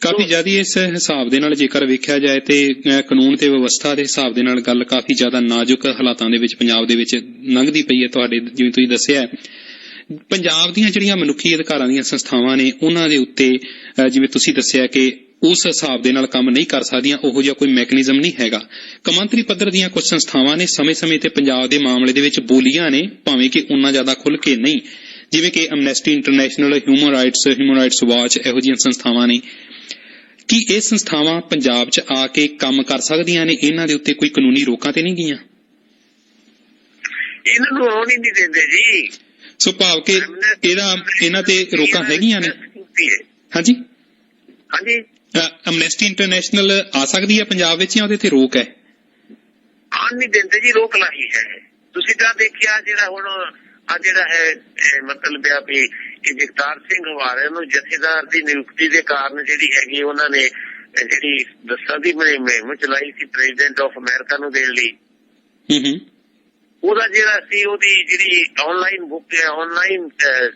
ਕਾਫੀ ਜ਼ਿਆਦਾ ਇਸ ਹਿਸਾਬ ਦੇ ਨਾਲ ਜੇਕਰ ਵੇਖਿਆ ਜਾਏ ਤੇ ਕਾਨੂੰਨ ਤੇ ਵਿਵਸਥਾ ਦੇ ਹਿਸਾਬ ਦੇ ਨਾਲ ਗੱਲ ਕਾਫੀ ਜ਼ਿਆਦਾ ਨਾਜ਼ੁਕ ਹਾਲਾਤਾਂ ਦੇ ਵਿੱਚ ਪੰਜਾਬ ਦੇ ਵਿੱਚ ਲੰਘਦੀ ਪਈ ਹੈ ਤੁਹਾਡੇ ਜਿਵੇਂ ਤੁਸੀਂ ਦੱਸਿਆ। ਪੰਜਾਬ ਦੀਆਂ ਜਿਹੜੀਆਂ ਮਨੁੱਖੀ ਅਧਿਕਾਰਾਂ ਦੀਆਂ ਸੰਸਥਾਵਾਂ ਨੇ ਉਹਨਾਂ ਦੇ ਉੱਤੇ ਜਿਵੇਂ ਤੁਸੀਂ ਦੱਸਿਆ ਕਿ ਉਸ ਹਿਸਾਬ ਦੇ ਨਾਲ ਕੰਮ ਨਹੀਂ ਕਰ ਸਕਦੀਆਂ ਉਹੋ ਜਿਹਾ ਕੋਈ ਮੈਕੈਨਿਜ਼ਮ ਨਹੀਂ ਹੈਗਾ। ਕਮਾਂਤਰੀ ਪੱਧਰ ਦੀਆਂ ਕੁਝ ਸੰਸਥਾਵਾਂ ਨੇ ਸਮੇਂ-ਸਮੇਂ ਤੇ ਪੰਜਾਬ ਦੇ ਮਾਮਲੇ ਦੇ ਵਿੱਚ ਬੋਲੀਆਂ ਨੇ ਭਾਵੇਂ ਕਿ ਉਹਨਾਂ ਜ਼ਿਆਦਾ ਖੁੱਲ ਕੇ ਨਹੀਂ। ਜਿਵੇਂ ਕਿ Amnesty International human rights human rights watch ਇਹੋ ਜਿਹੀਆਂ ਸੰਸਥਾਵਾਂ ਨੇ। ਕੀ ਇਹ ਸੰਸਥਾਵਾਂ ਪੰਜਾਬ 'ਚ ਆ ਕੇ ਕੰਮ ਕਰ ਸਕਦੀਆਂ ਨੇ? ਇਹਨਾਂ ਦੇ ਉੱਤੇ ਕੋਈ ਕਾਨੂੰਨੀ ਰੋਕਾਂ ਤੇ ਨਹੀਂ ਗਈਆਂ? ਇਹਨਾਂ ਨੂੰ ਆਉਣ ਹੀ ਨਹੀਂ ਦਿੰਦੇ ਜੀ। ਸੋ ਭਾਵ ਕਿ ਇਹਦਾ ਇਹਨਾਂ ਤੇ ਰੋਕਾਂ ਹੈਗੀਆਂ ਨੇ? ਹਾਂਜੀ। ਹਾਂਜੀ। ਐਮਨੈਸਟੀ ਇੰਟਰਨੈਸ਼ਨਲ ਆ ਸਕਦੀ ਹੈ ਪੰਜਾਬ ਵਿੱਚ ਜਾਂ ਉਹਦੇ ਤੇ ਰੋਕ ਹੈ? ਆਉਣ ਨਹੀਂ ਦਿੰਦੇ ਜੀ ਰੋਕ ਲਾਈ ਹੈ। ਤੁਸੀਂ ਤਾਂ ਦੇਖਿਆ ਜਿਹੜਾ ਹੁਣ ਆ ਜਿਹੜਾ ਹੈ ਮਤਲਬ ਆ ਵੀ ਇਹ ਜਗਤਾਰ ਸਿੰਘ ਹਵਾਰੇ ਨੂੰ ਜਥੇਦਾਰ ਦੀ ਨਿਯੁਕਤੀ ਦੇ ਕਾਰਨ ਜਿਹੜੀ ਹੈਗੀ ਉਹਨਾਂ ਨੇ ਜਿਹੜੀ ਦੱਸਾਂ ਦੀ ਮੁਹਿੰਮ ਮੁਹਿੰਮ ਚਲਾਈ ਸੀ ਪ੍ਰੈਜ਼ੀਡੈਂਟ ਆਫ ਅਮਰੀਕਾ ਨੂੰ ਦੇਣ ਲਈ। ਹੂੰ ਹੂੰ। ਉਹਦਾ ਜਿਹੜਾ ਸੀ ਉਹਦੀ ਜਿਹੜੀ ਆਨਲਾਈਨ ਬੁੱਕ ਹੈ ਆਨਲਾਈਨ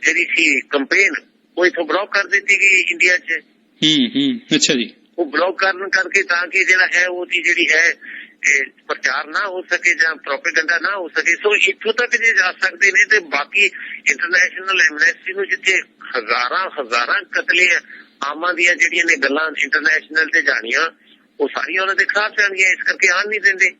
ਜਿਹੜੀ ਸੀ ਕੰਪੇਨ ਉਹ ਇਥੋਂ ਬਲੌਕ ਕਰ ਦਿੱਤੀ ਗਈ ਇੰਡੀਆ 'ਚ। ਹੂੰ ਹੂੰ ਅੱਛਾ ਜੀ। ਉਹ ਬਲੌਕ ਕਰਨ ਕਰਕੇ ਤਾਂ ਕਿ ਜਿਹੜਾ ਹੈ ਉਹਦੀ ਜਿਹੜੀ ਹੈ ਪ੍ਰਚਾਰ ਨਾ ਹੋ ਸਕੇ ਜਾਂ ਪ੍ਰੋਪੇਗੈਂਡਾ ਨਾ ਹੋ ਸਕੇ। ਸੋ ਇੱਥੋਂ ਤੱਕ ਜੇ ਜਾ ਸਕਦੇ ਨੇ ਤੇ ਬਾਕੀ ਇੰਟਰਨੈਸ਼ਨਲ ਐਮਨੈਸਟੀ ਨੂੰ ਜਿੱਥੇ ਹਜ਼ਾਰਾਂ ਹਜ਼ਾਰਾਂ ਕਤਲੇ ਆਮਾਂ ਦੀਆਂ ਜਿਹੜੀਆਂ ਨੇ ਗੱਲਾਂ ਇੰਟਰਨੈਸ਼ਨਲ ਤੇ ਜਾਣੀਆਂ ਉਹ ਸਾਰੀਆਂ ਉਹਨਾਂ ਦੇ ਖਿਲਾਫ ਜਾਣਗੀਆਂ ਇਸ ਕਰਕੇ ਆਣ ਨਹੀਂ ਦਿੰਦੇ।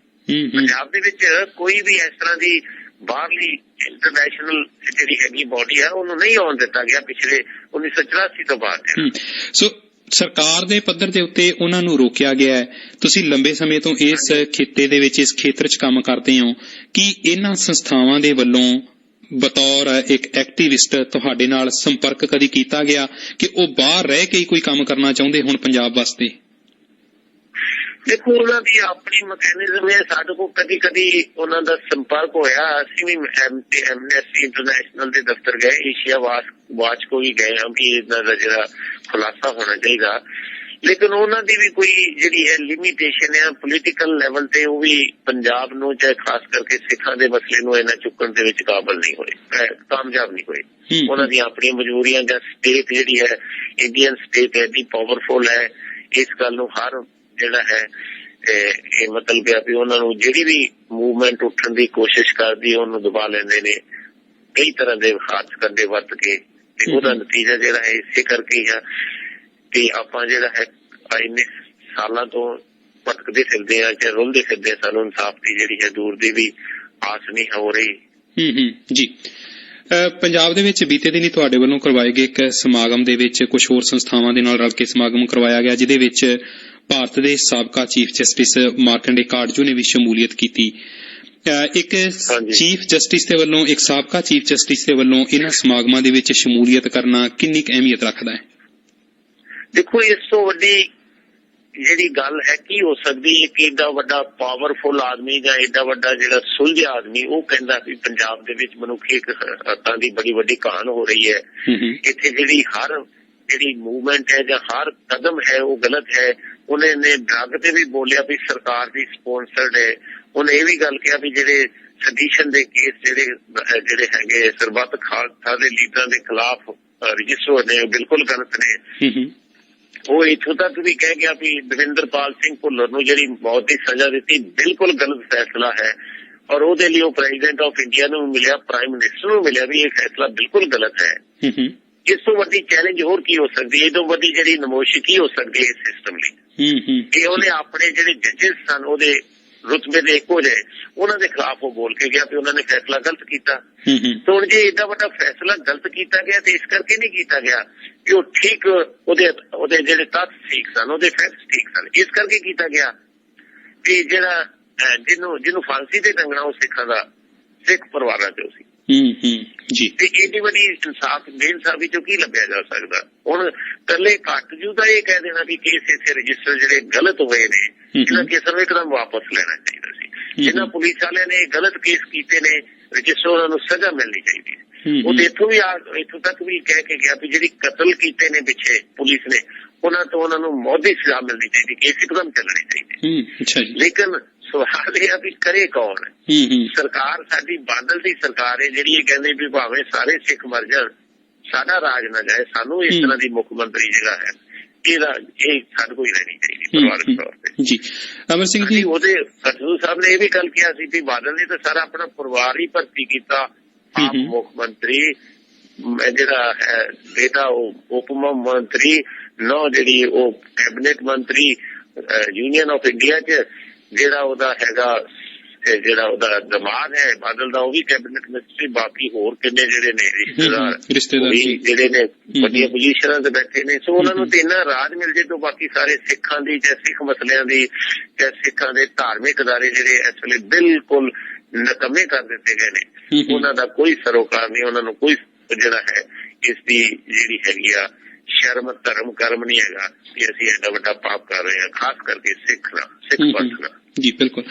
ਪੰਜਾਬ ਦੇ ਵਿੱਚ ਕੋਈ ਵੀ ਇਸ ਤਰ੍ਹਾਂ ਦੀ ਬਾਹਰਲੀ ਇੰਟਰਨੈਸ਼ਨਲ ਜਿਹੜੀ ਹੈਗੀ ਬਾਡੀ ਹੈ ਉਹਨੂੰ ਨਹੀਂ ਆਉਣ ਦਿੱਤਾ ਗਿਆ ਪਿਛਲੇ 1984 ਤੋਂ ਬਾਅਦ। ਸੋ ਸਰਕਾਰ ਦੇ ਪੱਧਰ ਦੇ ਉੱਤੇ ਉਹਨਾਂ ਨੂੰ ਰੋਕਿਆ ਗਿਆ ਹੈ। ਤੁਸੀਂ ਲੰਬੇ ਸਮੇਂ ਤੋਂ ਇਸ ਖੇਤੇ ਦੇ ਵਿੱਚ, ਇਸ ਖੇਤਰ 'ਚ ਕੰਮ ਕਰਦੇ ਹੋ। ਕਿ ਇਹਨਾਂ ਸੰਸਥਾਵਾਂ ਦੇ ਵੱਲੋਂ ਬਤੌਰ ਇੱਕ ਐਕਟਿਵਿਸਟ ਤੁਹਾਡੇ ਨਾਲ ਸੰਪਰਕ ਕਦੀ ਕੀਤਾ ਗਿਆ ਕਿ ਉਹ ਬਾਹਰ ਰਹਿ ਕੇ ਕੋਈ ਕੰਮ ਕਰਨਾ ਚਾਹੁੰਦੇ ਹੁਣ ਪੰਜਾਬ ਵਾਸਤੇ? ਦੇਖੋ ਉਹਨਾਂ ਦੀ ਆਪਣੀ ਮੈਕੈਨਿਜ਼ਮ ਹੈ। ਸਾਡੇ ਕੋਲ ਕਦੀ ਕਦੀ ਉਹਨਾਂ ਦਾ ਸੰਪਰਕ ਹੋਇਆ। ਅਸੀਂ ਵੀ ਐਮਨੈਸਟੀ ਇੰਟਰਨੈਸ਼ਨਲ ਦੇ ਦਫ਼ਤਰ ਗਏ। ਏਸ਼ੀਆ ਵਾਚ ਵਾਚ ਕੋ ਵੀ ਗਏ ਹਾਂ ਕਿ ਇਹਨਾਂ ਦਾ ਜਿਹੜਾ ਖੁਲਾਸਾ ਹੋਣਾ ਚਾਹੀਦਾ। ਲੇਕਿਨ ਉਹਨਾਂ ਦੀ ਵੀ ਕੋਈ ਜਿਹੜੀ ਹੈ ਲਿਮਿਟੇਸ਼ਨ ਹੈ ਪੋਲੀਟੀਕਲ ਲੈਵਲ ਤੇ ਉਹ ਵੀ ਪੰਜਾਬ ਨੂੰ ਚਾਹੇ ਖਾਸ ਕਰਕੇ ਸਿੱਖਾਂ ਦੇ ਮਸਲੇ ਨੂੰ ਇਹਨਾਂ ਚੁੱਕਣ ਦੇ ਵਿੱਚ ਕਾਬਲ ਨਹੀਂ ਹੋਏ। ਕਾਮਯਾਬ ਨਹੀਂ ਹੋਏ। ਹੂੰ। ਉਹਨਾਂ ਦੀਆਂ ਆਪਣੀਆਂ ਮਜਬੂਰੀਆਂ ਜਾਂ ਸਟੇਟ ਜਿਹੜੀ ਹੈ ਇੰਡੀਅਨ ਸਟੇਟ ਐਡੀ ਪਾਵਰਫੁਲ ਹੈ। ਇਸ ਗੱਲ ਨੂੰ ਹਰ ਜਿਹੜਾ ਹੈ ਇਹ ਮਤਲਬ ਹੈ ਵੀ ਉਹਨਾਂ ਨੂੰ ਜਿਹੜੀ ਵੀ ਮੂਵਮੈਂਟ ਉੱਠਣ ਦੀ ਕੋਸ਼ਿਸ਼ ਕਰਦੀ ਉਹਨੂੰ ਦਬਾ ਲੈਂਦੇ ਨੇ। ਕਈ ਤਰ੍ਹਾਂ ਦੇ ਖਾਸ ਕੰਡੇ ਵਰਤ ਕੇ। ਤੇ ਉਹਦਾ। ਨਤੀਜਾ ਜਿਹੜਾ ਹੈ ਇਸੇ ਕਰਕੇ ਹੀ ਕਿ ਆਪਾਂ ਜਿਹੜਾ ਹੈ ਇੰਨੇ ਸਾਲਾਂ ਤੋਂ ਭਟਕਦੇ ਫਿਰਦੇ ਆ ਜਾਂ ਰੁਲਦੇ ਫਿਰਦੇ ਸਾਨੂੰ ਇਨਸਾਫ ਦੀ ਜਿਹੜੀ ਹੈ ਦੂਰ ਦੀ ਵੀ ਆਸ ਨਹੀਂ ਹੋ ਰਹੀ। ਹੂੰ ਹੂੰ ਜੀ। ਪੰਜਾਬ ਦੇ ਵਿੱਚ ਬੀਤੇ ਦਿਨੀ ਤੁਹਾਡੇ ਵੱਲੋਂ ਕਰਵਾਏ ਗਏ ਇੱਕ ਸਮਾਗਮ ਦੇ ਵਿੱਚ ਕੁਝ ਹੋਰ ਸੰਸਥਾਵਾਂ ਦੇ ਨਾਲ ਰਲ ਕੇ ਸਮਾਗਮ ਕਰਵਾਇਆ ਗਿਆ ਜਿਹਦੇ ਵਿੱਚ ਭਾਰਤ ਦੇ ਸਾਬਕਾ ਚੀਫ ਜਸਟਿਸ ਮਾਰਕੰਡੇ ਕਾਰਜੂ ਨੇ ਵੀ ਸ਼ਮੂਲੀਅਤ ਕੀਤੀ। ਇੱਕ। ਚੀਫ ਜਸਟਿਸ ਦੇ ਵੱਲੋਂ ਇੱਕ ਸਾਬਕਾ ਚੀਫ ਜਸਟਿਸ ਦੇ ਵੱਲੋਂ ਇਹਨਾਂ ਸਮਾਗਮਾਂ ਦੇ ਵਿੱਚ ਸ਼ਮੂਲੀਅਤ ਕਰਨਾ ਕਿੰਨੀ ਕੁ ਅਹਿਮੀਅਤ ਰੱਖਦਾ ਹੈ? ਦੇਖੋ ਇਸ ਤੋਂ ਵੱਡੀ ਜਿਹੜੀ ਗੱਲ ਹੈ ਕੀ ਹੋ ਸਕਦੀ ਹੈ ਕਿ ਏਡਾ ਵੱਡਾ ਪਾਵਰਫੁਲ ਆਦਮੀ ਜਾਂ ਏਡਾ ਵੱਡਾ ਜਿਹੜਾ ਸੁਲਝਿਆ ਆਦਮੀ ਉਹ ਕਹਿੰਦਾ ਵੀ ਪੰਜਾਬ ਦੇ ਵਿੱਚ ਮਨੁੱਖੀ ਹੱਕਾਂ ਦੀ ਬੜੀ ਵੱਡੀ ਕਹਾਣ ਹੋ ਰਹੀ ਹੂੰ। ਇੱਥੇ ਜਿਹੜੀ ਹਰ ਜਿਹੜੀ ਮੂਵਮੈਂਟ ਹੈ ਜਾਂ ਹਰ ਕਦਮ ਹੈ ਉਹ ਗਲਤ ਹੈ। ਉਹਨੇ ਨੇ ਡਰੱਗ ਤੇ ਵੀ ਬੋਲਿਆ ਵੀ ਸਰਕਾਰ ਦੀ ਸਪਾਂਸਰਡ ਹੈ। ਉਹਨੇ ਇਹ ਵੀ ਗੱਲ ਕਿਹਾ ਵੀ ਜਿਹੜੇ ਸੈਡੀਸ਼ਨ ਦੇ ਕੇਸ ਜਿਹੜੇ ਜਿਹੜੇ ਹੈਗੇ ਸਰਬੱਤ ਖਾਲਸਾ ਦੇ ਲੀਡਰਾਂ ਦੇ ਖਿਲਾਫ ਰਜਿਸਟਰ ਨੇ ਉਹ ਬਿਲਕੁਲ ਗਲਤ ਨੇ। ਉਹ ਇੱਥੋਂ ਤੱਕ ਵੀ ਕਹਿ ਗਿਆ ਵੀ ਦਵਿੰਦਰਪਾਲ ਸਿੰਘ ਭੁੱਲਰ ਨੂੰ ਜਿਹੜੀ ਮੌਤ ਦੀ ਸਜ਼ਾ ਦਿੱਤੀ ਬਿਲਕੁਲ ਗਲਤ ਫੈਸਲਾ ਹੈ। ਔਰ ਉਹਦੇ ਲਈ ਉਹ ਪ੍ਰੈਜ਼ੀਡੈਂਟ ਆਫ ਇੰਡੀਆ ਨੂੰ ਮਿਲਿਆ ਪ੍ਰਾਈਮ ਮਿਨਿਸਟਰ ਨੂੰ ਮਿਲਿਆ ਵੀ ਇਹ ਫੈਸਲਾ ਬਿਲਕੁਲ ਗਲਤ ਹੈ। ਇਸ ਤੋਂ ਵੱਡੀ ਚੈਲੰਜ ਹੋਰ ਕੀ ਹੋ ਸਕਦੀ ਹੈ? ਇਹ ਤੋਂ ਵੱਡੀ ਜਿਹੜੀ ਨਮੋਸ਼ੀ ਕੀ ਹੋ ਸਕਦੀ ਹੈ ਇਸ ਸਿਸਟਮ ਲਈ? ਕਿ ਉਹਨੇ ਆਪਣੇ ਜਿਹੜੇ ਜੱਜਸ ਸਨ ਉਹਦੇ ਰੁਤਬੇ ਦੇ ਇੱਕੋ ਜਿਹੇ ਉਹਨਾਂ ਦੇ ਖਿਲਾਫ ਉਹ ਬੋਲ ਕੇ ਗਿਆ ਕਿ ਉਹਨਾਂ ਨੇ ਫੈਸਲਾ ਗਲਤ ਕੀਤਾ। ਹੂੰ ਹੂੰ। ਤੇ ਹੁਣ ਜੇ ਏਡਾ ਵੱਡਾ ਫੈਸਲਾ ਗਲਤ ਕੀਤਾ ਗਿਆ ਤੇ ਇਸ ਕਰਕੇ ਨਹੀਂ ਕੀਤਾ ਗਿਆ ਕਿ ਉਹ ਠੀਕ ਉਹਦੇ ਉਹਦੇ ਜਿਹੜੇ ਤੱਥ ਠੀਕ ਸਨ ਉਹਦੇ ਫੈਕਟਸ ਠੀਕ ਸਨ ਇਸ ਕਰਕੇ ਕੀਤਾ ਗਿਆ ਕਿ ਜਿਹੜਾ ਜਿਹਨੂੰ ਜਿਹਨੂੰ ਫਾਂਸੀ ਤੇ ਟੰਗਣਾ ਉਹ ਸਿੱਖਾਂ ਦਾ ਸਿੱਖ ਪਰਿਵਾਰਾਂ ਚੋਂ ਸੀ। ਹੂੰ ਹੂੰ। ਜੀ। ਤੇ ਏਡੀ ਵੱਡੀ ਇਨਸਾਫ ਬੇਇਨਸਾਫੀ ਚੋਂ ਕੀ ਲੱਭਿਆ ਜਾ ਸਕਦਾ? ਹੁਣ ਕੱਲੇ ਘੱਟ ਜੂ ਤਾਂ ਇਹ ਕਹਿ ਦੇਣਾ ਵੀ ਕੇਸ ਇੱਥੇ ਰਜਿਸਟਰ ਜਿਹੜੇ ਗਲਤ ਹੋਏ ਨੇ ਇਹਨਾਂ ਕੇਸਾਂ ਨੂੰ ਇੱਕਦਮ ਵਾਪਸ ਲੈਣਾ ਚਾਹੀਦਾ ਸੀ। ਜਿਨ੍ਹਾਂ ਪੁਲਿਸ ਵਾਲਿਆਂ ਨੇ ਗਲਤ ਕੇਸ ਕੀਤੇ ਨੇ ਰਜਿਸਟਰ ਨੂੰ ਸਜ਼ਾ ਮਿਲਣੀ ਚਾਹੀਦੀ ਉਹ ਇੱਥੋਂ ਵੀ ਆ ਇੱਥੋਂ ਤੱਕ ਵੀ ਕਹਿ ਕੇ ਗਿਆ ਵੀ ਜਿਹੜੀ ਕਤਲ ਕੀਤੇ ਨੇ ਪਿੱਛੇ ਪੁਲਿਸ ਨੇ ਉਹਨਾਂ ਤੋਂ ਉਹਨਾਂ ਨੂੰ ਮੌਤ ਦੀ ਸਜ਼ਾ ਮਿਲਣੀ ਚਾਹੀਦੀ ਕੇਸ ਇੱਕਦਮ ਚੱਲਣੇ ਚਾਹੀਦੇ। ਹੂੰ ਅੱਛਾ ਜੀ। ਲੇਕਿਨ ਸਵਾਲ ਇਹ ਆ ਵੀ ਕਰੇ ਕੌਣ? ਹੂੰ ਹੂੰ। ਸਰਕਾਰ ਸਾਡੀ ਬਾਦਲ ਦੀ ਸਰਕਾਰ ਹੈ ਜਿਹੜੀ ਇਹ ਕਹਿੰਦੇ ਵੀ ਭਾਵੇਂ ਸਾਰੇ ਸਿੱਖ ਮਰ ਜਾਣ ਸਾਡਾ ਰਾਜ ਨਾ ਜਾਏ ਸਾਨੂੰ ਇਸ। ਤਰ੍ਹਾਂ ਦੀ ਮੁੱਖ ਮੰਤਰੀ ਜਿਹੜਾ ਹੈ ਇਹਦਾ ਇਹ ਸਾਡੇ ਕੋਈ ਰਹਿਣੀ ਚਾਹੀਦੀ ਪਰਿਵਾਰਕ ਤੌਰ ਤੇ। ਜੀ। ਅਮਰ ਸਿੰਘ ਜੀ। ਉਹਦੇ ਸਤਿਗੁਰੂ ਸਾਹਿਬ ਨੇ ਇਹ ਵੀ ਗੱਲ ਕਿਹਾ ਸੀ ਵੀ ਬਾਦਲ ਨੇ ਤਾਂ ਸਾਰਾ ਆਪਣਾ ਪਰਿਵਾਰ ਹੀ ਭਰਤੀ ਕੀਤਾ ਆਪ। ਮੁੱਖ ਮੰਤਰੀ ਜਿਹੜਾ ਹੈ ਬੇਟਾ ਉਹ ਉਪ ਮੰਤਰੀ ਨੋ ਜਿਹੜੀ ਉਹ ਕੈਬਨਿਟ ਮੰਤਰੀ ਯੂਨੀਅਨ ਆਫ ਇੰਡੀਆ ਚ ਜਿਹੜਾ ਉਹਦਾ ਹੈਗਾ ਜਿਹੜਾ ਉਹਦਾ ਦਿਮਾਗ ਹੈ ਬਾਦਲ ਦਾ ਉਹ ਵੀ ਕੈਬਨਿਟ ਮਿਨਿਸਟਰੀ ਬਾਕੀ ਹੋਰ ਕਿੰਨੇ ਜਿਹੜੇ ਨੇ ਰਿਸ਼ਤੇਦਾਰ ਰਿਸ਼ਤੇਦਾਰ। ਜਿਹੜੇ ਨੇ। ਵੱਡੀਆਂ ਪੋਜੀਸ਼ਨਾਂ ਤੇ ਬੈਠੇ ਨੇ ਸੋ ਉਹਨਾਂ ਨੂੰ। ਤੇ ਇੰਨਾ ਰਾਜ ਮਿਲ ਜੇ ਤੋਂ ਬਾਕੀ ਸਾਰੇ ਸਿੱਖਾਂ ਦੀ ਜਾਂ ਸਿੱਖ ਮਸਲਿਆਂ ਦੀ ਜਾਂ ਸਿੱਖਾਂ ਦੇ ਧਾਰਮਿਕ ਅਦਾਰੇ ਜਿਹੜੇ ਇਸ ਵੇਲੇ ਬਿਲਕੁਲ ਨਕਮੇ ਕਰ ਦਿੱਤੇ ਗਏ ਨੇ। ਉਹਨਾਂ ਦਾ ਕੋਈ ਸਰੋਕਾਰ ਨਹੀਂ ਉਹਨਾਂ ਨੂੰ ਕੋਈ ਜਿਹੜਾ ਹੈ ਇਸ ਦੀ ਜਿਹੜੀ ਹੈਗੀ ਆ ਸ਼ਰਮ ਧਰਮ ਕਰਮ ਨਹੀਂ ਹੈਗਾ ਕਿ ਅਸੀਂ ਐਡਾ ਵੱਡਾ ਪਾਪ ਕਰ ਰਹੇ ਹਾਂ ਖਾਸ ਕਰਕੇ ਸਿੱਖ ਨਾਲ ਸਿੱਖ ਪੰਥ। ਨਾਲ ਜੀ ਬਿਲਕੁਲ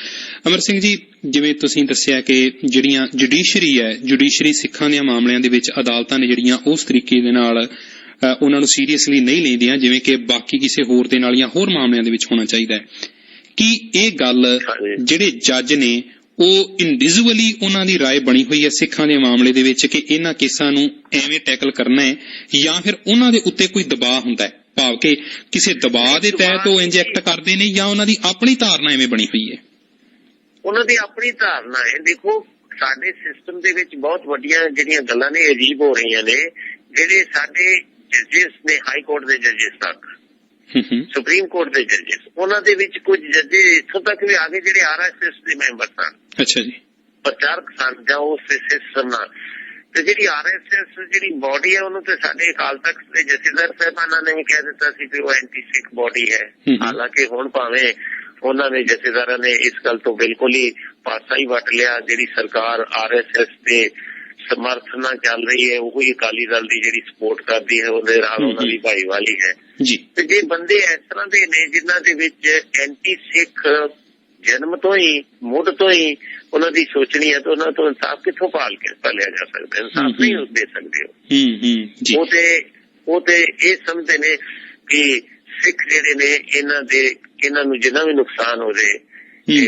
ਅਮਰ ਸਿੰਘ ਜੀ ਜਿਵੇਂ ਤੁਸੀਂ ਦੱਸਿਆ ਕਿ ਜਿਹੜੀਆਂ ਜੁਡੀਸ਼ਰੀ ਹੈ ਜੁਡੀਸ਼ਰੀ ਸਿੱਖਾਂ ਦੇ ਮਾਮਲਿਆਂ ਦੇ ਵਿੱਚ ਅਦਾਲਤਾਂ ਨੇ ਜਿਹੜੀਆਂ ਉਸ ਤਰੀਕੇ ਦੇ ਨਾਲ ਉਹਨਾਂ ਨੂੰ ਸੀਰੀਅਸਲੀ ਨਹੀਂ ਲੈਂਦੀਆਂ ਜਿਵੇਂ ਕਿ ਬਾਕੀ ਕਿਸੇ ਹੋਰ ਦੇ ਨਾਲ ਜਾਂ ਹੋਰ ਮਾਮਲਿਆਂ ਦੇ ਵਿੱਚ ਹੋਣਾ ਚਾਹੀਦਾ ਹੈ ਕਿ ਇਹ ਗੱਲ। ਜਿਹੜੇ ਜੱਜ ਨੇ ਉਹ ਇੰਡੀਵਿਜੂਅਲੀ ਉਹਨਾਂ ਦੀ رائے ਬਣੀ ਹੋਈ ਹੈ ਸਿੱਖਾਂ ਦੇ ਮਾਮਲੇ ਦੇ ਵਿੱਚ ਕਿ ਇਹਨਾਂ ਕੇਸਾਂ ਨੂੰ ਐਵੇਂ ਟੈਕਲ ਕਰਨਾ ਹੈ ਜਾਂ ਫਿਰ ਉਹਨਾਂ ਦੇ ਉੱਤੇ ਕੋਈ ਦਬਾਅ ਹੁੰਦਾ ਹੈ ਭਾਵ ਕਿ ਕਿਸੇ ਦਬਾਅ ਦੇ ਤਹਿਤ ਉਹ ਇੰਜੈਕਟ ਕਰਦੇ ਨੇ ਜਾਂ ਉਹਨਾਂ ਦੀ ਆਪਣੀ ਧਾਰਨਾ ਐਵੇਂ ਬਣੀ ਹੋਈ ਹੈ ਉਹਨਾਂ ਦੀ ਆਪਣੀ ਧਾਰਨਾ ਹੈ ਦੇਖੋ ਸਾਡੇ ਸਿਸਟਮ ਦੇ ਵਿੱਚ ਬਹੁਤ ਵੱਡੀਆਂ ਜਿਹੜੀਆਂ ਗੱਲਾਂ ਨੇ ਅਜੀਬ ਹੋ ਰਹੀਆਂ ਨੇ ਜਿਹੜੇ ਸਾਡੇ ਜੱਜਿਸ ਨੇ ਹਾਈ ਕੋਰਟ ਦੇ ਜੱਜਿਸ ਤੱਕ ਹੂੰ ਹੂੰ ਸੁਪਰੀਮ ਕੋਰਟ ਦੇ ਜੱਜਿਸ ਉਹਨਾਂ ਦੇ ਵਿੱਚ ਕੁਝ ਜੱਜੇ ਇੱਥੋਂ ਤੱਕ ਵੀ ਆਗੇ ਜਿਹੜੇ ਆਰਐਸਐਸ ਦੇ ਮੈਂਬਰ ਸਨ ਅੱਛਾ ਜੀ। ਪ੍ਰਚਾਰਕ ਸਨ ਜਾਂ ਉਸ ਸਿਸਟਮ ਨਾਲ। ਤੇ ਜਿਹੜੀ ਆਰਐਸਐਸ ਜਿਹੜੀ ਬਾਡੀ ਹੈ ਉਹਨੂੰ ਤੇ ਸਾਡੇ ਅਕਾਲ ਤਖਤ ਦੇ ਜਥੇਦਾਰ ਸਾਹਿਬਾਨਾਂ ਨੇ ਵੀ ਕਹਿ ਦਿੱਤਾ ਸੀ ਕਿ ਉਹ ਐਂਟੀ ਸਿੱਖ ਬਾਡੀ ਹੈ। ਹਾਲਾਂਕਿ ਹੁਣ ਭਾਵੇਂ ਉਹਨਾਂ ਨੇ ਜਥੇਦਾਰਾਂ ਨੇ ਇਸ ਗੱਲ ਤੋਂ ਬਿਲਕੁਲ ਹੀ ਪਾਸਾ ਹੀ ਵਟ ਲਿਆ। ਜਿਹੜੀ ਸਰਕਾਰ ਆਰਐਸਐਸ ਦੇ ਸਮਰਥਨ ਚੱਲ ਰਹੀ ਹੈ ਉਹ ਹੀ ਅਕਾਲੀ ਦਲ ਦੀ ਜਿਹੜੀ ਸਪੋਰਟ ਕਰਦੀ ਹੈ ਉਹਦੇ ਨਾਲ ਉਹਨਾਂ ਦੀ। ਭਾਈਵਾਲੀ ਹੈ। ਜੀ। ਤੇ ਜੇ ਬੰਦੇ ਇਸ ਤਰ੍ਹਾਂ ਦੇ ਨੇ ਜਿਨ੍ਹਾਂ ਦੇ ਵਿੱਚ ਐਂਟੀ ਸਿੱਖ ਜਨਮ ਤੋਂ ਹੀ ਮੁੱਢ ਤੋਂ ਹੀ ਉਹਨਾਂ ਦੀ ਸੋਚਣੀ ਹੈ ਤਾਂ ਉਹਨਾਂ ਤੋਂ ਇਨਸਾਫ ਕਿੱਥੋਂ ਭਾਲ ਕੇ ਭਾਲਿਆ ਜਾ ਸਕਦਾ ਹੂੰ, ਇਨਸਾਫ ਨਹੀਂ। ਦੇ ਸਕਦੇ ਹੋ ਜੀ। ਉਹ ਤੇ ਉਹ ਤੇ ਇਹ ਸਮਝਦੇ ਨੇ ਕਿ ਸਿੱਖ ਜਿਹੜੇ ਨੇ ਇਹਨਾਂ ਦੇ ਇਹਨਾਂ ਨੂੰ ਜਿੰਨਾ ਵੀ ਨੁਕਸਾਨ ਹੋ